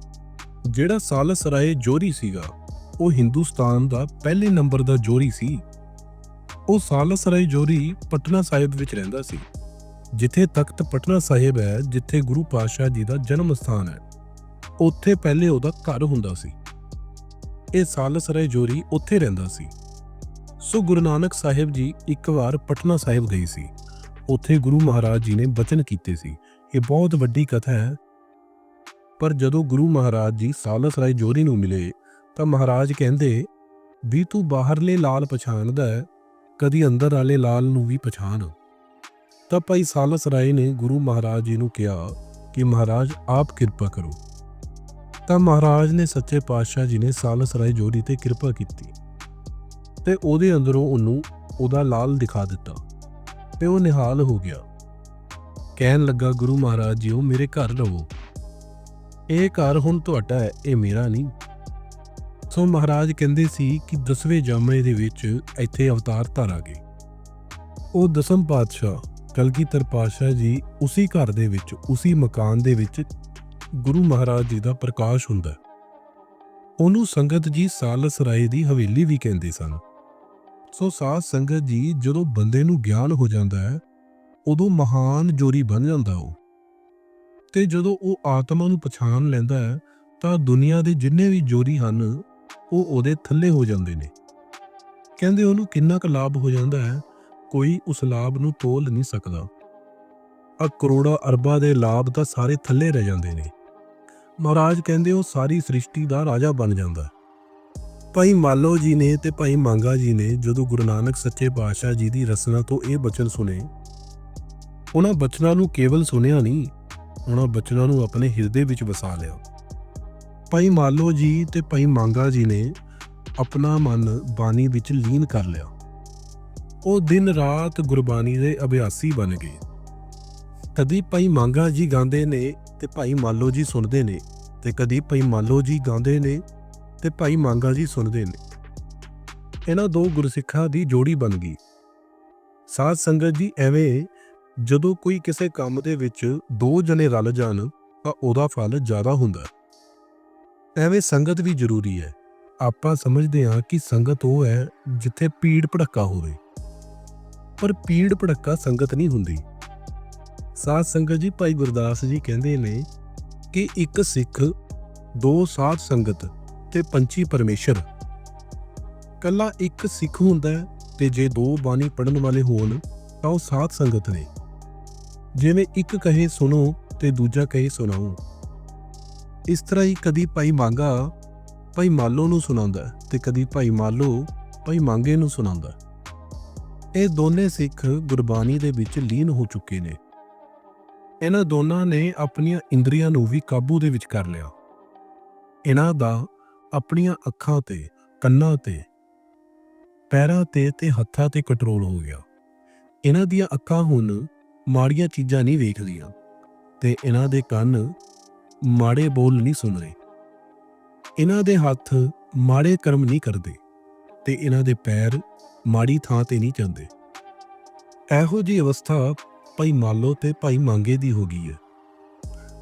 ਜਿਹੜਾ ਸਾਲਸ ਰਾਏ ਜੋਰੀ ਸੀਗਾ, ਉਹ ਹਿੰਦੁਸਤਾਨ ਦਾ ਪਹਿਲੇ ਨੰਬਰ ਦਾ ਜੋਰੀ ਸੀ। ਉਹ ਸਾਲਸ ਰਾਏ ਜੋਰੀ ਪਟਨਾ ਸਾਹਿਬ ਵਿੱਚ ਰਹਿੰਦਾ ਸੀ। ਜਿੱਥੇ ਤਖਤ ਪਟਨਾ ਸਾਹਿਬ ਹੈ, ਜਿੱਥੇ ਗੁਰੂ ਪਾਤਸ਼ਾਹ ਜੀ ਦਾ ਜਨਮ ਸਥਾਨ ਹੈ। ਉੱਥੇ ਪਹਿਲੇ ਉਹਦਾ ਘਰ ਹੁੰਦਾ ਸੀ। ਇਹ ਸਾਲਸ ਰਾਏ ਜੋਰੀ ਉੱਥੇ ਰਹਿੰਦਾ ਸੀ। ਸੋ ਗੁਰੂ ਨਾਨਕ ਸਾਹਿਬ ਜੀ ਇੱਕ ਵਾਰ ਪਟਨਾ ਸਾਹਿਬ ਗਏ ਸੀ। ਉੱਥੇ ਗੁਰੂ ਮਹਾਰਾਜ ਜੀ ਨੇ ਬਚਨ ਕੀਤੇ ਸੀ। ਇਹ ਬਹੁਤ ਵੱਡੀ ਕਥਾ ਹੈ। ਪਰ ਜਦੋਂ ਗੁਰੂ ਮਹਾਰਾਜ ਜੀ ਸਾਲਸ ਰਾਏ ਜੋਰੀ ਨੂੰ ਮਿਲੇ, ਤਾਂ ਮਹਾਰਾਜ ਕਹਿੰਦੇ, ਵੀ ਤੂੰ ਬਾਹਰਲੇ ਲਾਲ ਪਛਾਣਦਾ ਹੈ, ਕਦੀ ਅੰਦਰ ਵਾਲੇ ਲਾਲ ਨੂੰ ਵੀ ਪਛਾਣ। ਤਾਂ ਭਾਈ ਸਾਲਸ ਰਾਏ ਨੇ ਗੁਰੂ ਮਹਾਰਾਜ ਜੀ ਨੂੰ ਕਿਹਾ ਕਿ ਮਹਾਰਾਜ, ਆਪ ਕਿਰਪਾ ਕਰੋ। ਤਾਂ ਮਹਾਰਾਜ ਨੇ ਸੱਚੇ ਪਾਤਸ਼ਾਹ ਜੀ ਨੇ ਸਾਲਸ ਰਾਏ ਜੋਰੀ ਤੇ ਕਿਰਪਾ ਕੀਤੀ ਤੇ ਉਹਦੇ ਅੰਦਰੋਂ ਉਹਨੂੰ ਉਹਦਾ ਲਾਲ ਦਿਖਾ ਦਿੱਤਾ ਤੇ ਉਹ ਨਿਹਾਲ ਹੋ ਗਿਆ। ਕਹਿਣ ਲੱਗਾ, ਗੁਰੂ ਮਹਾਰਾਜ ਜੀਓ, ਮੇਰੇ ਘਰ ਰਹੋ। ਇਹ ਘਰ ਹੁਣ ਤੁਹਾਡਾ ਹੈ, ਇਹ ਮੇਰਾ ਨਹੀਂ। ਸੋ ਮਹਾਰਾਜ ਕਹਿੰਦੇ ਸੀ ਕਿ ਦਸਵੇਂ ਜਾਮੇ ਦੇ ਵਿੱਚ ਇੱਥੇ ਅਵਤਾਰ ਧਾਰਾਂਗੇ। ਉਹ ਦਸਮ ਪਾਤਸ਼ਾਹ ਕਲਗੀਧਰ ਪਾਤਸ਼ਾਹ ਜੀ ਉਸੇ ਘਰ ਦੇ ਵਿੱਚ, ਉਸੇ ਮਕਾਨ ਦੇ ਵਿੱਚ ਗੁਰੂ ਮਹਾਰਾਜ ਜੀ ਦਾ ਪ੍ਰਕਾਸ਼ ਹੁੰਦਾ ਉਹਨੂੰ ਸੰਗਤ ਜੀ ਸਾਲਸ ਰਾਏ ਦੀ ਹਵੇਲੀ ਵੀ ਕਹਿੰਦੇ ਸਨ। ਸੋ ਸਾਧ ਸੰਗਤ ਜੀ ਜਦੋਂ ਬੰਦੇ ਨੂੰ ਗਿਆਨ ਹੋ ਜਾਂਦਾ ਹੈ, ਉਦੋਂ ਮਹਾਨ ਜੋਰੀ ਬਣ ਜਾਂਦਾ ਉਹ। ਤੇ ਜਦੋਂ ਉਹ ਆਤਮਾ ਨੂੰ ਪਛਾਣ ਲੈਂਦਾ ਹੈ, ਤਾਂ ਦੁਨੀਆ ਦੇ ਜਿੰਨੇ ਵੀ ਜੋਰੀ ਹਨ, ਉਹ ਉਹਦੇ ਥੱਲੇ ਹੋ ਜਾਂਦੇ ਨੇ। ਕਹਿੰਦੇ ਉਹਨੂੰ ਕਿੰਨਾ ਕੁ ਲਾਭ ਹੋ ਜਾਂਦਾ ਹੈ ਕੋਈ ਉਸ ਲਾਭ ਨੂੰ ਤੋਲ ਨਹੀਂ ਸਕਦਾ। ਆ ਕਰੋੜਾਂ ਅਰਬਾਂ ਦੇ ਲਾਭ ਤਾਂ ਸਾਰੇ ਥੱਲੇ ਰਹਿ ਜਾਂਦੇ ਨੇ। ਮਹਾਰਾਜ ਕਹਿੰਦੇ ਉਹ ਸਾਰੀ ਸ੍ਰਿਸ਼ਟੀ ਦਾ ਰਾਜਾ ਬਣ ਜਾਂਦਾ। ਭਾਈ ਮਾਲੋ ਜੀ ਨੇ ਤੇ ਭਾਈ ਮੰਗਾ ਜੀ ਨੇ ਜਦੋਂ ਗੁਰੂ ਨਾਨਕ ਸੱਚੇ ਪਾਤਸ਼ਾਹ ਜੀ ਦੀ ਰਸਨਾ ਤੋਂ ਇਹ ਬਚਨ ਸੁਨੇ ਉਹਨਾਂ ਬਚਨਾਂ ਨੂੰ ਕੇਵਲ ਸੁਨਿਆ ਨਹੀਂ, ਉਹਨਾਂ ਬਚਨਾਂ ਨੂੰ ਆਪਣੇ ਹਿਰਦੇ ਵਿੱਚ ਵਸਾ ਲਿਆ। ਭਾਈ ਮਾਲੋ ਜੀ ਤੇ ਭਾਈ ਮੰਗਾ ਜੀ ਨੇ ਆਪਣਾ ਮਨ ਬਾਣੀ ਵਿੱਚ ਲੀਨ ਕਰ ਲਿਆ। ਉਹ ਦਿਨ ਰਾਤ ਗੁਰਬਾਣੀ ਦੇ ਅਭਿਆਸੀ ਬਣ ਗਏ। ਕਦੀ ਭਾਈ ਮੰਗਾ ਜੀ ਗਾਉਂਦੇ ਨੇ ਤੇ ਭਾਈ ਮਾਲੋ ਜੀ ਸੁਣਦੇ ਨੇ ਤੇ ਕਦੀ ਭਾਈ ਮਾਲੋ ਜੀ ਗਾਉਂਦੇ ਨੇ ਤੇ ਭਾਈ ਮੰਗਾ ਜੀ ਸੁਣਦੇ ਨੇ। ਇਹਨਾਂ ਦੋ ਗੁਰਸਿੱਖਾਂ ਦੀ ਜੋੜੀ ਬਣ ਗਈ। ਸਾਧ ਸੰਗਤ ਜੀ ਐਵੇਂ ਜਦੋਂ ਕੋਈ ਕਿਸੇ ਕੰਮ ਦੇ ਵਿੱਚ ਦੋ ਜਣੇ ਰਲ ਜਾਣ ਤਾਂ ਉਹਦਾ ਫਲ ਜ਼ਿਆਦਾ ਹੁੰਦਾ। ਐਵੇਂ ਸੰਗਤ ਵੀ ਜ਼ਰੂਰੀ ਹੈ। ਆਪਾਂ ਸਮਝਦੇ ਹਾਂ ਕਿ ਸੰਗਤ ਉਹ ਹੈ ਜਿੱਥੇ ਪੀੜ ਭੜੱਕਾ ਹੋਵੇ। ਪਰ ਪੀੜ ਭੜੱਕਾ ਸੰਗਤ ਨਹੀਂ ਹੁੰਦੀ। ਸਾਧ ਸੰਗਤ ਜੀ, ਭਾਈ ਗੁਰਦਾਸ ਜੀ ਕਹਿੰਦੇ ਨੇ ਕਿ ਇੱਕ ਸਿੱਖ, ਦੋ ਸਾਧ ਸੰਗਤ ਤੇ ਪੰਛੀ ਪਰਮੇਸ਼ਰ। ਕੱਲਾ ਇੱਕ ਸਿੱਖ ਹੁੰਦਾ ਤੇ ਜੇ ਦੋ ਬਾਣੀ ਪੜਨ ਵਾਲੇ ਹੋਣ, ਤਾਂ ਉਹ ਸਾਧ ਸੰਗਤ ਨੇ। ਜਿਵੇਂ ਇੱਕ ਕਹੇ ਸੁਣੋ ਤੇ ਦੂਜਾ ਕਹੇ ਸੁਣਾਓ। ਇਸ ਤਰ੍ਹਾਂ ਹੀ ਕਦੀ ਭਾਈ ਮੰਗਾ ਭਾਈ ਮਾਲੋ ਨੂੰ ਸੁਣਾਉਂਦਾ ਤੇ ਕਦੀ ਭਾਈ ਮਾਲੋ ਭਾਈ ਮੰਗੇ ਨੂੰ ਸੁਣਾਉਂਦਾ ਇਹ ਦੋਨੇ ਸਿੱਖ ਗੁਰਬਾਣੀ ਦੇ ਵਿੱਚ ਲੀਨ ਹੋ ਚੁੱਕੇ ਨੇ। ਇਹਨਾਂ ਦੋਨਾਂ ਨੇ ਆਪਣੀਆਂ ਇੰਦਰੀਆਂ ਨੂੰ ਵੀ ਕਾਬੂ ਦੇ ਵਿੱਚ ਕਰ ਲਿਆ। ਇਹਨਾਂ ਦਾ ਆਪਣੀਆਂ ਅੱਖਾਂ ਤੇ, ਕੰਨਾਂ ਤੇ, ਪੈਰਾਂ ਤੇ ਤੇ ਹੱਥਾਂ ਤੇ ਕੰਟਰੋਲ ਹੋ ਗਿਆ। ਇਹਨਾਂ ਦੀਆਂ ਅੱਖਾਂ ਹੁਣ ਮਾੜੀਆਂ ਚੀਜ਼ਾਂ ਨਹੀਂ ਵੇਖਦੀਆਂ ਤੇ ਇਹਨਾਂ ਦੇ ਕੰਨ ਮਾੜੇ ਬੋਲ ਨਹੀਂ ਸੁਣ ਰਹੇ। ਇਹਨਾਂ ਦੇ ਹੱਥ ਮਾੜੇ ਕਰਮ ਨਹੀਂ ਕਰਦੇ ਤੇ ਇਹਨਾਂ ਦੇ ਪੈਰ ਮਾੜੀ ਥਾਂ ਤੇ ਨਹੀਂ ਜਾਂਦੇ। ਇਹੋ ਜੀ ਅਵਸਥਾ ਭਾਈ ਮਾਲੋ ਤੇ ਭਾਈ ਮੰਗੇ ਦੀ ਹੋ ਗਈ ਹੈ।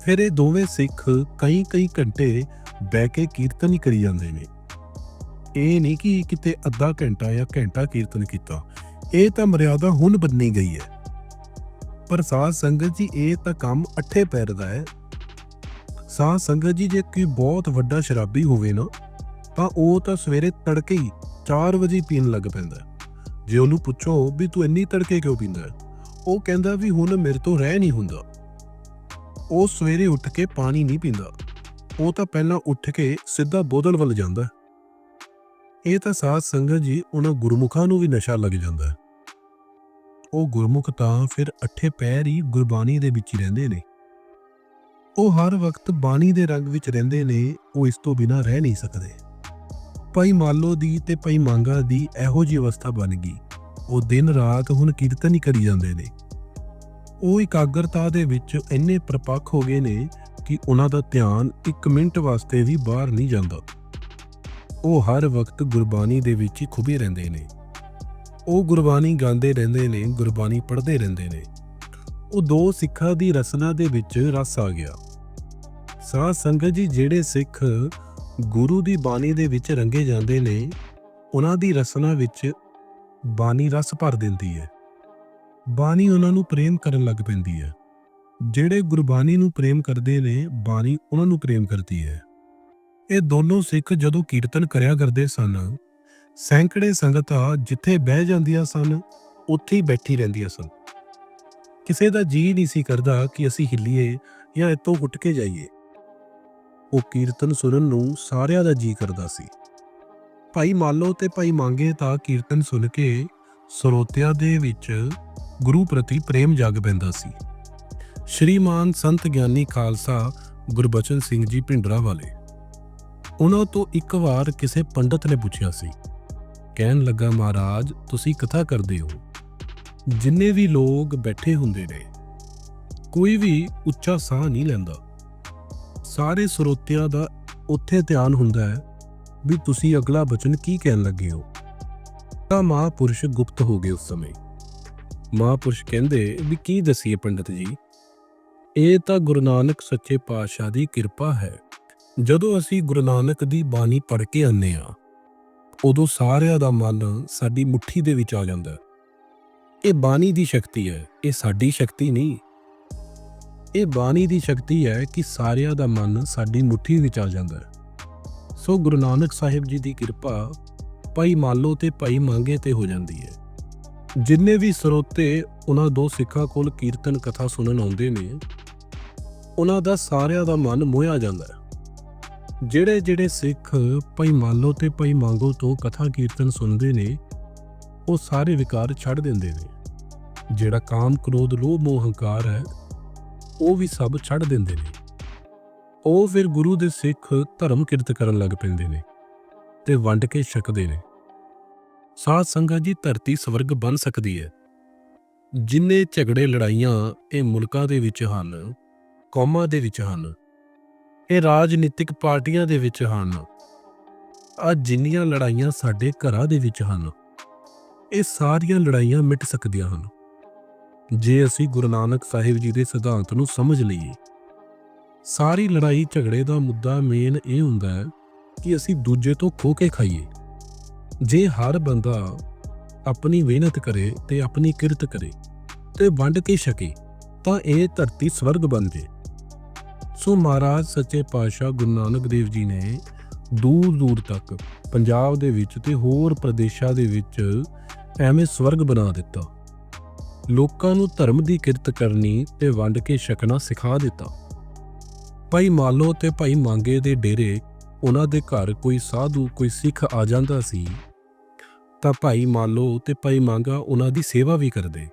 ਫਿਰ ਇਹ ਦੋਵੇਂ ਸਿੱਖ ਕਈ ਕਈ ਘੰਟੇ ਬਹਿ ਕੇ ਕੀਰਤਨ ਹੀ ਕਰੀ ਜਾਂਦੇ ਨੇ। ਇਹ ਨਹੀਂ ਕਿ ਕਿਤੇ ਅੱਧਾ ਘੰਟਾ ਜਾਂ ਘੰਟਾ ਕੀਰਤਨ ਕੀਤਾ। ਇਹ ਤਾਂ ਮਰਿਆਦਾ ਹੁਣ ਬੰਨੀ ਗਈ ਹੈ। ਪਰ ਸਾਧ ਸੰਗਤ ਜੀ, ਇਹ ਤਾਂ ਕੰਮ ਅੱਠੇ ਪੈਰ ਦਾ ਹੈ। ਸਾਧ ਸੰਗਤ ਜੀ, ਜੇ ਕੋਈ ਬਹੁਤ ਵੱਡਾ ਸ਼ਰਾਬੀ ਹੋਵੇ ਨਾ, ਤਾਂ ਉਹ ਤਾਂ ਸਵੇਰੇ ਤੜਕੇ ਹੀ 4 ਵਜੇ ਪੀਣ ਲੱਗ ਪੈਂਦਾ ਜੇ ਉਹਨੂੰ ਪੁੱਛੋ ਵੀ ਤੂੰ ਇੰਨੀ ਤੜਕੇ ਕਿਉਂ ਪੀਂਦਾ ਉਹ ਕਹਿੰਦਾ ਵੀ ਹੁਣ ਮੇਰੇ ਤੋਂ ਰਹਿ ਨਹੀਂ ਹੁੰਦਾ। ਉਹ ਸਵੇਰੇ ਉੱਠ ਕੇ ਪਾਣੀ ਨਹੀਂ ਪੀਂਦਾ। ਉਹ ਤਾਂ ਪਹਿਲਾਂ ਉੱਠ ਕੇ ਸਿੱਧਾ ਬੋਤਲ ਵੱਲ ਜਾਂਦਾ ਇਹ ਤਾਂ ਸਾਧ ਸੰਗਤ ਜੀ ਉਹਨਾਂ ਗੁਰਮੁਖਾਂ ਨੂੰ ਵੀ ਨਸ਼ਾ ਲੱਗ ਜਾਂਦਾ ਉਹ ਗੁਰਮੁਖ ਤਾਂ ਫਿਰ ਅੱਠੇ ਪੈਰ ਹੀ ਗੁਰਬਾਣੀ ਦੇ ਵਿੱਚ ਹੀ ਰਹਿੰਦੇ ਨੇ। ਉਹ ਹਰ ਵਕਤ ਬਾਣੀ ਦੇ ਰੰਗ ਵਿੱਚ ਰਹਿੰਦੇ ਨੇ, ਉਹ ਇਸ ਤੋਂ ਬਿਨਾਂ ਰਹਿ ਨਹੀਂ ਸਕਦੇ। ਭਾਈ ਮਾਲੋ ਦੀ ਤੇ ਭਾਈ ਮੰਗਾ ਦੀ ਇਹੋ ਜਿਹੀ ਅਵਸਥਾ ਬਣ ਗਈ। ਉਹ ਦਿਨ ਰਾਤ ਹੁਣ ਕੀਰਤਨ ਹੀ ਕਰੀ ਜਾਂਦੇ ਨੇ। ਉਹ ਇਕਾਗਰਤਾ ਦੇ ਵਿੱਚ ਇੰਨੇ ਪ੍ਰਪੱਖ ਹੋ ਗਏ ਨੇ ਕਿ ਉਹਨਾਂ ਦਾ ਧਿਆਨ 1 ਮਿੰਟ ਵਾਸਤੇ ਵੀ ਬਾਹਰ ਨਹੀਂ ਜਾਂਦਾ। ਉਹ ਹਰ ਵਕਤ ਗੁਰਬਾਣੀ ਦੇ ਵਿੱਚ ਹੀ ਖੁਬੇ ਰਹਿੰਦੇ ਨੇ। ਉਹ ਗੁਰਬਾਣੀ ਗਾਉਂਦੇ ਰਹਿੰਦੇ ਨੇ, ਗੁਰਬਾਣੀ ਪੜ੍ਹਦੇ ਰਹਿੰਦੇ ਨੇ। ਉਹ ਦੋ ਸਿੱਖਾਂ ਦੀ ਰਸਨਾ ਦੇ ਵਿੱਚ ਰਸ ਆ ਗਿਆ। ਸਾਧ ਸੰਗਤ ਜੀ ਜਿਹੜੇ ਸਿੱਖ ਗੁਰੂ ਦੀ ਬਾਣੀ ਦੇ ਵਿੱਚ ਰੰਗੇ ਜਾਂਦੇ ਨੇ, ਉਹਨਾਂ ਦੀ ਰਸਨਾ ਵਿੱਚ ਬਾਣੀ ਰਸ ਭਰ ਦਿੰਦੀ ਹੈ। ਬਾਣੀ ਉਹਨਾਂ ਨੂੰ ਪ੍ਰੇਮ ਕਰਨ ਲੱਗ ਪੈਂਦੀ ਹੈ। ਜਿਹੜੇ ਗੁਰਬਾਣੀ ਨੂੰ ਪ੍ਰੇਮ ਕਰਦੇ ਨੇ, ਬਾਣੀ ਉਹਨਾਂ ਨੂੰ ਪ੍ਰੇਮ ਕਰਦੀ ਹੈ। ਇਹ ਦੋਨੋਂ ਸਿੱਖ ਜਦੋਂ ਕੀਰਤਨ ਕਰਿਆ ਕਰਦੇ ਸਨ, ਸੈਂਕੜੇ ਸੰਗਤਾਂ ਜਿੱਥੇ ਬਹਿ ਜਾਂਦੀਆਂ ਸਨ, ਉੱਥੇ ਹੀ ਬੈਠੀ ਰਹਿੰਦੀਆਂ ਸਨ। ਕਿਸੇ ਦਾ ਜੀ ਨਹੀਂ ਸੀ ਕਰਦਾ ਕਿ ਅਸੀਂ ਹਿੱਲੀਏ ਜਾਂ ਇੱਥੋਂ ਉੱਠ ਕੇ ਜਾਈਏ। ਉਹ ਕੀਰਤਨ ਸੁਣਨ ਨੂੰ ਸਾਰਿਆਂ ਦਾ ਜੀ ਕਰਦਾ ਸੀ। ਭਾਈ ਮਾਲੋ ਤੇ ਭਾਈ ਮੰਗੇ ਤਾਂ ਕੀਰਤਨ ਸੁਣ ਕੇ ਸਰੋਤਿਆਂ ਦੇ ਵਿੱਚ ਗੁਰੂ ਪ੍ਰਤੀ ਪ੍ਰੇਮ ਜਾਗ ਪੈਂਦਾ ਸੀ। ਸ਼੍ਰੀਮਾਨ ਸੰਤ ਗਿਆਨੀ ਖਾਲਸਾ ਗੁਰਬਚਨ ਸਿੰਘ ਜੀ ਭਿੰਡਰਾ ਵਾਲੇ। ਉਹਨਾਂ ਤੋਂ ਇੱਕ ਵਾਰ ਕਿਸੇ ਪੰਡਤ ਨੇ ਪੁੱਛਿਆ ਸੀ, ਕਹਿਣ ਲੱਗਾ, ਮਹਾਰਾਜ, ਤੁਸੀਂ ਕਥਾ ਕਰਦੇ ਹੋ। ਜਿੰਨੇ ਵੀ ਲੋਕ ਬੈਠੇ ਹੁੰਦੇ ਨੇ, ਕੋਈ ਵੀ ਉੱਚਾ ਸਾਹ ਨਹੀਂ ਲੈਂਦਾ। ਸਾਰੇ ਸਰੋਤਿਆਂ ਦਾ ਉੱਥੇ ਧਿਆਨ ਹੁੰਦਾ ਹੈ ਵੀ ਤੁਸੀਂ ਅਗਲਾ ਬਚਨ ਕੀ ਕਹਿਣ ਲੱਗੇ ਹੋ। ਤਾਂ ਮਹਾਪੁਰਸ਼ ਗੁਪਤ ਹੋ ਗਏ ਉਸ ਸਮੇਂ। ਮਹਾਪੁਰਸ਼ ਕਹਿੰਦੇ ਵੀ ਕੀ ਦਸੀਏ ਪੰਡਤ ਜੀ? ਇਹ ਤਾਂ ਗੁਰੂ ਨਾਨਕ ਸੱਚੇ ਪਾਤਸ਼ਾਹ ਦੀ ਕਿਰਪਾ ਹੈ। ਜਦੋਂ ਅਸੀਂ ਗੁਰੂ ਨਾਨਕ ਦੀ ਬਾਣੀ ਪੜ੍ਹ ਕੇ ਆਉਂਦੇ ਆ ਉਦੋਂ ਸਾਰਿਆਂ ਦਾ ਮਨ ਸਾਡੀ ਮੁਠੀ ਦੇ ਵਿੱਚ ਆ ਜਾਂਦਾ ਇਹ ਬਾਣੀ ਦੀ ਸ਼ਕਤੀ ਹੈ, ਇਹ ਸਾਡੀ ਸ਼ਕਤੀ ਨਹੀਂ। ਇਹ ਬਾਣੀ ਦੀ ਸ਼ਕਤੀ ਹੈ ਕਿ ਸਾਰਿਆਂ ਦਾ ਮਨ ਸਾਡੀ ਮੁਠੀ ਵਿੱਚ ਆ ਜਾਂਦਾ ਹੈ। ਸੋ ਗੁਰੂ ਨਾਨਕ ਸਾਹਿਬ ਜੀ ਦੀ ਕਿਰਪਾ ਭਾਈ ਮਾਲੋ ਤੇ ਭਾਈ ਮੰਗੇ ਤੇ ਹੋ ਜਾਂਦੀ ਹੈ। ਜਿੰਨੇ ਵੀ ਸਰੋਤੇ ਉਹਨਾਂ ਦੋ ਸਿੱਖਾਂ ਕੋਲ ਕੀਰਤਨ ਕਥਾ ਸੁਣਨ ਆਉਂਦੇ ਨੇ, ਉਹਨਾਂ ਦਾ ਸਾਰਿਆਂ ਦਾ ਮਨ ਮੋਹਿਆ ਜਾਂਦਾ ਹੈ। ਜਿਹੜੇ ਜਿਹੜੇ ਸਿੱਖ ਭਾਈ ਮਾਲੋ ਤੇ ਭਾਈ ਮੰਗੋ ਤੋਂ ਕਥਾ ਕੀਰਤਨ ਸੁਣਦੇ ਨੇ, ਉਹ ਸਾਰੇ ਵਿਕਾਰ ਛੱਡ ਦਿੰਦੇ ਨੇ। ਜਿਹੜਾ ਕਾਮ, ਕ੍ਰੋਧ, ਲੋਭ, ਮੋਹ, ਹੰਕਾਰ ਹੈ ਉਹ ਵੀ ਸਭ ਛੱਡ ਦਿੰਦੇ ਨੇ। ਉਹ ਫਿਰ ਗੁਰੂ ਦੇ ਸਿੱਖ ਧਰਮ ਕਿਰਤ ਕਰਨ ਲੱਗ ਪੈਂਦੇ ਨੇ ਤੇ ਵੰਡ ਕੇ ਛਕਦੇ ਨੇ। ਸਾਧ ਸੰਗਤ ਜੀ ਧਰਤੀ ਸਵਰਗ ਬਣ ਸਕਦੀ ਹੈ। ਜਿੰਨੇ ਝਗੜੇ ਲੜਾਈਆਂ ਇਹ ਮੁਲਕਾਂ ਦੇ ਵਿੱਚ ਹਨ, ਕੌਮਾਂ ਦੇ ਵਿੱਚ ਹਨ, ਇਹ ਰਾਜਨੀਤਿਕ ਪਾਰਟੀਆਂ ਦੇ ਵਿੱਚ ਹਨ ਆ ਜਿੰਨੀਆਂ ਲੜਾਈਆਂ ਸਾਡੇ ਘਰਾਂ ਦੇ ਵਿੱਚ ਹਨ, ਇਹ ਸਾਰੀਆਂ ਲੜਾਈਆਂ ਮਿਟ ਸਕਦੀਆਂ ਹਨ। ਜੇ ਅਸੀਂ ਗੁਰੂ ਨਾਨਕ ਸਾਹਿਬ ਜੀ ਦੇ ਸਿਧਾਂਤ ਨੂੰ ਸਮਝ ਲਈਏ, ਸਾਰੀ ਲੜਾਈ ਝਗੜੇ ਦਾ ਮੁੱਦਾ ਮੇਨ ਇਹ ਹੁੰਦਾ ਹੈ ਕਿ ਅਸੀਂ ਦੂਜੇ ਤੋਂ ਖੋ ਕੇ ਖਾਈਏ। ਜੇ ਹਰ ਬੰਦਾ ਆਪਣੀ ਮਿਹਨਤ ਕਰੇ ਤੇ ਆਪਣੀ ਕਿਰਤ ਕਰੇ ਤੇ ਵੰਡ ਕੇ ਛਕੇ, ਤਾਂ ਇਹ ਧਰਤੀ ਸਵਰਗ ਬਣ ਜੇ। ਸੋ ਮਹਾਰਾਜ ਸੱਚੇ ਪਾਤਸ਼ਾਹ ਗੁਰੂ ਨਾਨਕ ਦੇਵ ਜੀ ਨੇ ਦੂਰ ਦੂਰ ਤੱਕ ਪੰਜਾਬ ਦੇ ਵਿੱਚ ਤੇ ਹੋਰ ਪ੍ਰਦੇਸ਼ਾਂ ਦੇ ਵਿੱਚ ਐਵੇਂ ਸਵਰਗ ਬਣਾ ਦਿੱਤਾ। ਲੋਕਾਂ ਨੂੰ ਧਰਮ ਦੀ ਕਿਰਤ ਕਰਨੀ ਤੇ ਵੰਡ ਕੇ ਛਕਣਾ ਸਿਖਾ ਦਿੱਤਾ। ਭਾਈ ਮਾਲੋ ਤੇ ਭਾਈ ਮੰਗੇ ਦੇ ਡੇਰੇ, ਉਹਨਾਂ ਦੇ ਘਰ ਕੋਈ ਸਾਧੂ, ਕੋਈ ਸਿੱਖ ਆ ਜਾਂਦਾ ਸੀ। ਤਾਂ ਭਾਈ ਮਾਲੋ ਤੇ ਭਾਈ ਮੰਗਾ ਉਹਨਾਂ ਦੀ ਸੇਵਾ ਵੀ ਕਰਦੇ।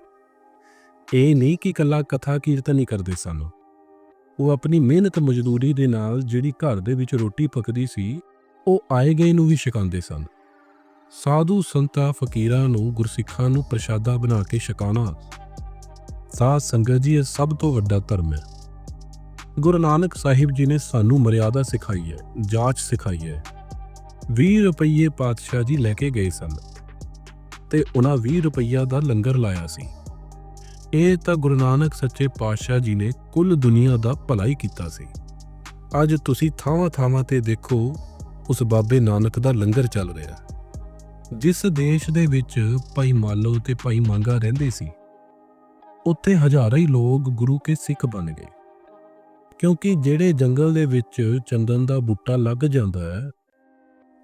ਇਹ ਨਹੀਂ ਕਿ ਕੱਲਾ ਕਥਾ ਕੀਰਤਨ ਹੀ ਕਰਦੇ ਸਨ। ਉਹ ਆਪਣੀ ਮਿਹਨਤ ਮਜ਼ਦੂਰੀ ਦੇ ਨਾਲ ਜਿਹੜੀ ਘਰ ਦੇ ਵਿੱਚ ਰੋਟੀ ਪਕਦੀ ਸੀ, ਉਹ ਆਏ ਗਏ ਨੂੰ ਵੀ ਛਕਾਉਂਦੇ ਸਨ। ਸਾਧੂ ਸੰਤਾਂ ਫਕੀਰਾਂ ਨੂੰ ਗੁਰਸਿੱਖਾਂ ਨੂੰ ਪ੍ਰਸ਼ਾਦਾ ਬਣਾ ਕੇ ਛਕਾਉਣਾ। ਸਾਧ ਸੰਗਤ ਜੀ, ਇਹ ਸਭ ਤੋਂ ਵੱਡਾ ਧਰਮ ਹੈ। ਗੁਰੂ ਨਾਨਕ ਸਾਹਿਬ ਜੀ ਨੇ ਸਾਨੂੰ ਮਰਿਆਦਾ ਸਿਖਾਈ ਹੈ, ਜਾਂਚ ਸਿਖਾਈ ਹੈ। 20 ਰੁਪਏ ਪਾਤਸ਼ਾਹ ਜੀ ਲੈ ਕੇ ਗਏ ਸਨ ਤੇ ਉਹਨਾਂ 20 ਰੁਪਈਆ ਦਾ ਲੰਗਰ ਲਾਇਆ ਸੀ। ਇਹ ਤਾਂ ਗੁਰੂ ਨਾਨਕ ਸੱਚੇ ਪਾਤਸ਼ਾਹ ਜੀ ਨੇ ਕੁੱਲ ਦੁਨੀਆ ਦਾ ਭਲਾ ਹੀ ਕੀਤਾ ਸੀ। ਅੱਜ ਤੁਸੀਂ ਥਾਵਾਂ ਥਾਵਾਂ ਤੇ ਦੇਖੋ, ਉਸ ਬਾਬੇ ਨਾਨਕ ਦਾ ਲੰਗਰ ਚੱਲ ਰਿਹਾ। ਜਿਸ ਦੇਸ਼ ਦੇ ਵਿੱਚ ਭਾਈ ਮਾਲੋ ਤੇ ਭਾਈ ਮੰਗਾ ਰਹਿੰਦੇ ਸੀ, ਉੱਥੇ ਹਜ਼ਾਰਾਂ ਹੀ ਲੋਕ ਗੁਰੂ ਕੇ ਸਿੱਖ ਬਣ ਗਏ। ਕਿਉਂਕਿ ਜਿਹੜੇ ਜੰਗਲ ਦੇ ਵਿੱਚ ਚੰਦਨ ਦਾ ਬੂਟਾ ਲੱਗ ਜਾਂਦਾ ਹੈ,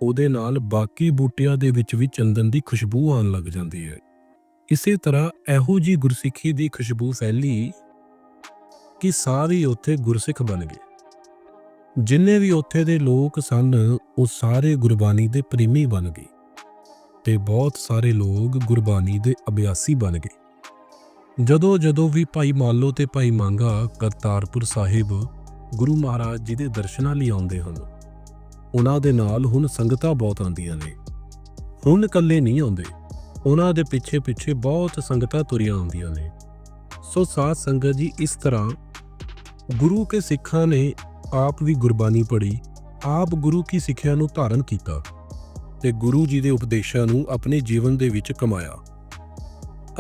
ਉਹਦੇ ਨਾਲ ਬਾਕੀ ਬੂਟਿਆਂ ਦੇ ਵਿੱਚ ਵੀ ਚੰਦਨ ਦੀ ਖੁਸ਼ਬੂ ਆਉਣ ਲੱਗ ਜਾਂਦੀ ਹੈ। ਇਸੇ ਤਰ੍ਹਾਂ ਇਹੋ ਜੀ ਗੁਰਸਿੱਖੀ ਦੀ ਖੁਸ਼ਬੂ ਫੈਲੀ ਕਿ ਸਾਰੇ ਉੱਥੇ ਗੁਰਸਿੱਖ ਬਣ ਗਏ। ਜਿੰਨੇ ਵੀ ਉੱਥੇ ਦੇ ਲੋਕ ਸਨ, ਉਹ ਸਾਰੇ ਗੁਰਬਾਣੀ ਦੇ ਪ੍ਰੇਮੀ ਬਣ ਗਏ। ਤੇ ਬਹੁਤ ਸਾਰੇ ਲੋਕ ਗੁਰਬਾਣੀ ਦੇ ਅਭਿਆਸੀ ਬਣ ਗਏ। ਜਦੋਂ ਜਦੋਂ ਵੀ ਭਾਈ ਮਾਲੋ ਤੇ ਭਾਈ ਮੰਗਾ ਕਰਤਾਰਪੁਰ ਸਾਹਿਬ ਗੁਰੂ ਮਹਾਰਾਜ ਜੀ ਦੇ ਦਰਸ਼ਨਾਂ ਲਈ ਆਉਂਦੇ ਹਨ, ਉਹਨਾਂ ਦੇ ਨਾਲ ਹੁਣ ਸੰਗਤਾਂ ਬਹੁਤ ਆਉਂਦੀਆਂ ਨੇ। ਹੁਣ ਇਕੱਲੇ ਨਹੀਂ ਆਉਂਦੇ, ਉਹਨਾਂ ਦੇ ਪਿੱਛੇ ਪਿੱਛੇ ਬਹੁਤ ਸੰਗਤਾਂ ਤੁਰੀਆਂ ਆਉਂਦੀਆਂ ਨੇ। ਸੋ ਸਾਧ ਸੰਗਤ ਜੀ, ਇਸ ਤਰ੍ਹਾਂ ਗੁਰੂ ਕੇ ਸਿੱਖਾਂ ਨੇ ਆਪ ਵੀ ਗੁਰਬਾਣੀ ਪੜ੍ਹੀ, ਆਪ ਗੁਰੂ ਕੀ ਸਿੱਖਿਆ ਨੂੰ ਧਾਰਨ ਕੀਤਾ। ਤੇ ਗੁਰੂ ਜੀ ਦੇ ਉਪਦੇਸ਼ਾਂ ਨੂੰ ਆਪਣੇ ਜੀਵਨ ਦੇ ਵਿੱਚ ਕਮਾਇਆ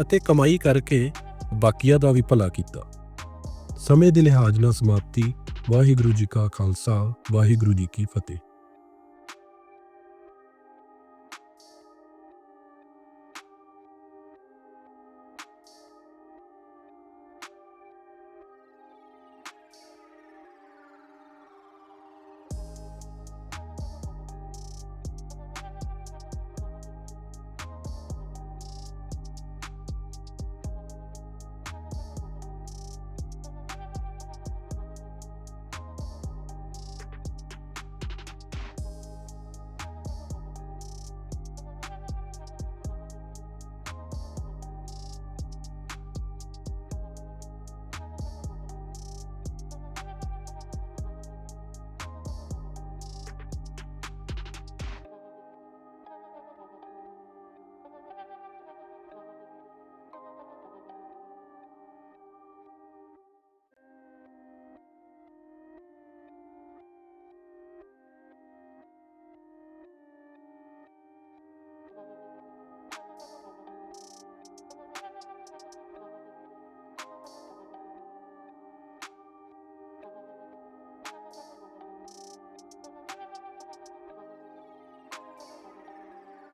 ਅਤੇ ਕਮਾਈ ਕਰਕੇ ਬਾਕੀਆਂ ਦਾ ਵੀ ਭਲਾ ਕੀਤਾ। ਸਮੇਂ ਦੇ ਲਿਹਾਜ਼ ਨਾਲ ਸਮਾਪਤੀ। ਵਾਹਿਗੁਰੂ ਜੀ ਕਾ ਖਾਲਸਾ, ਵਾਹਿਗੁਰੂ ਜੀ ਕੀ ਫਤਿਹ।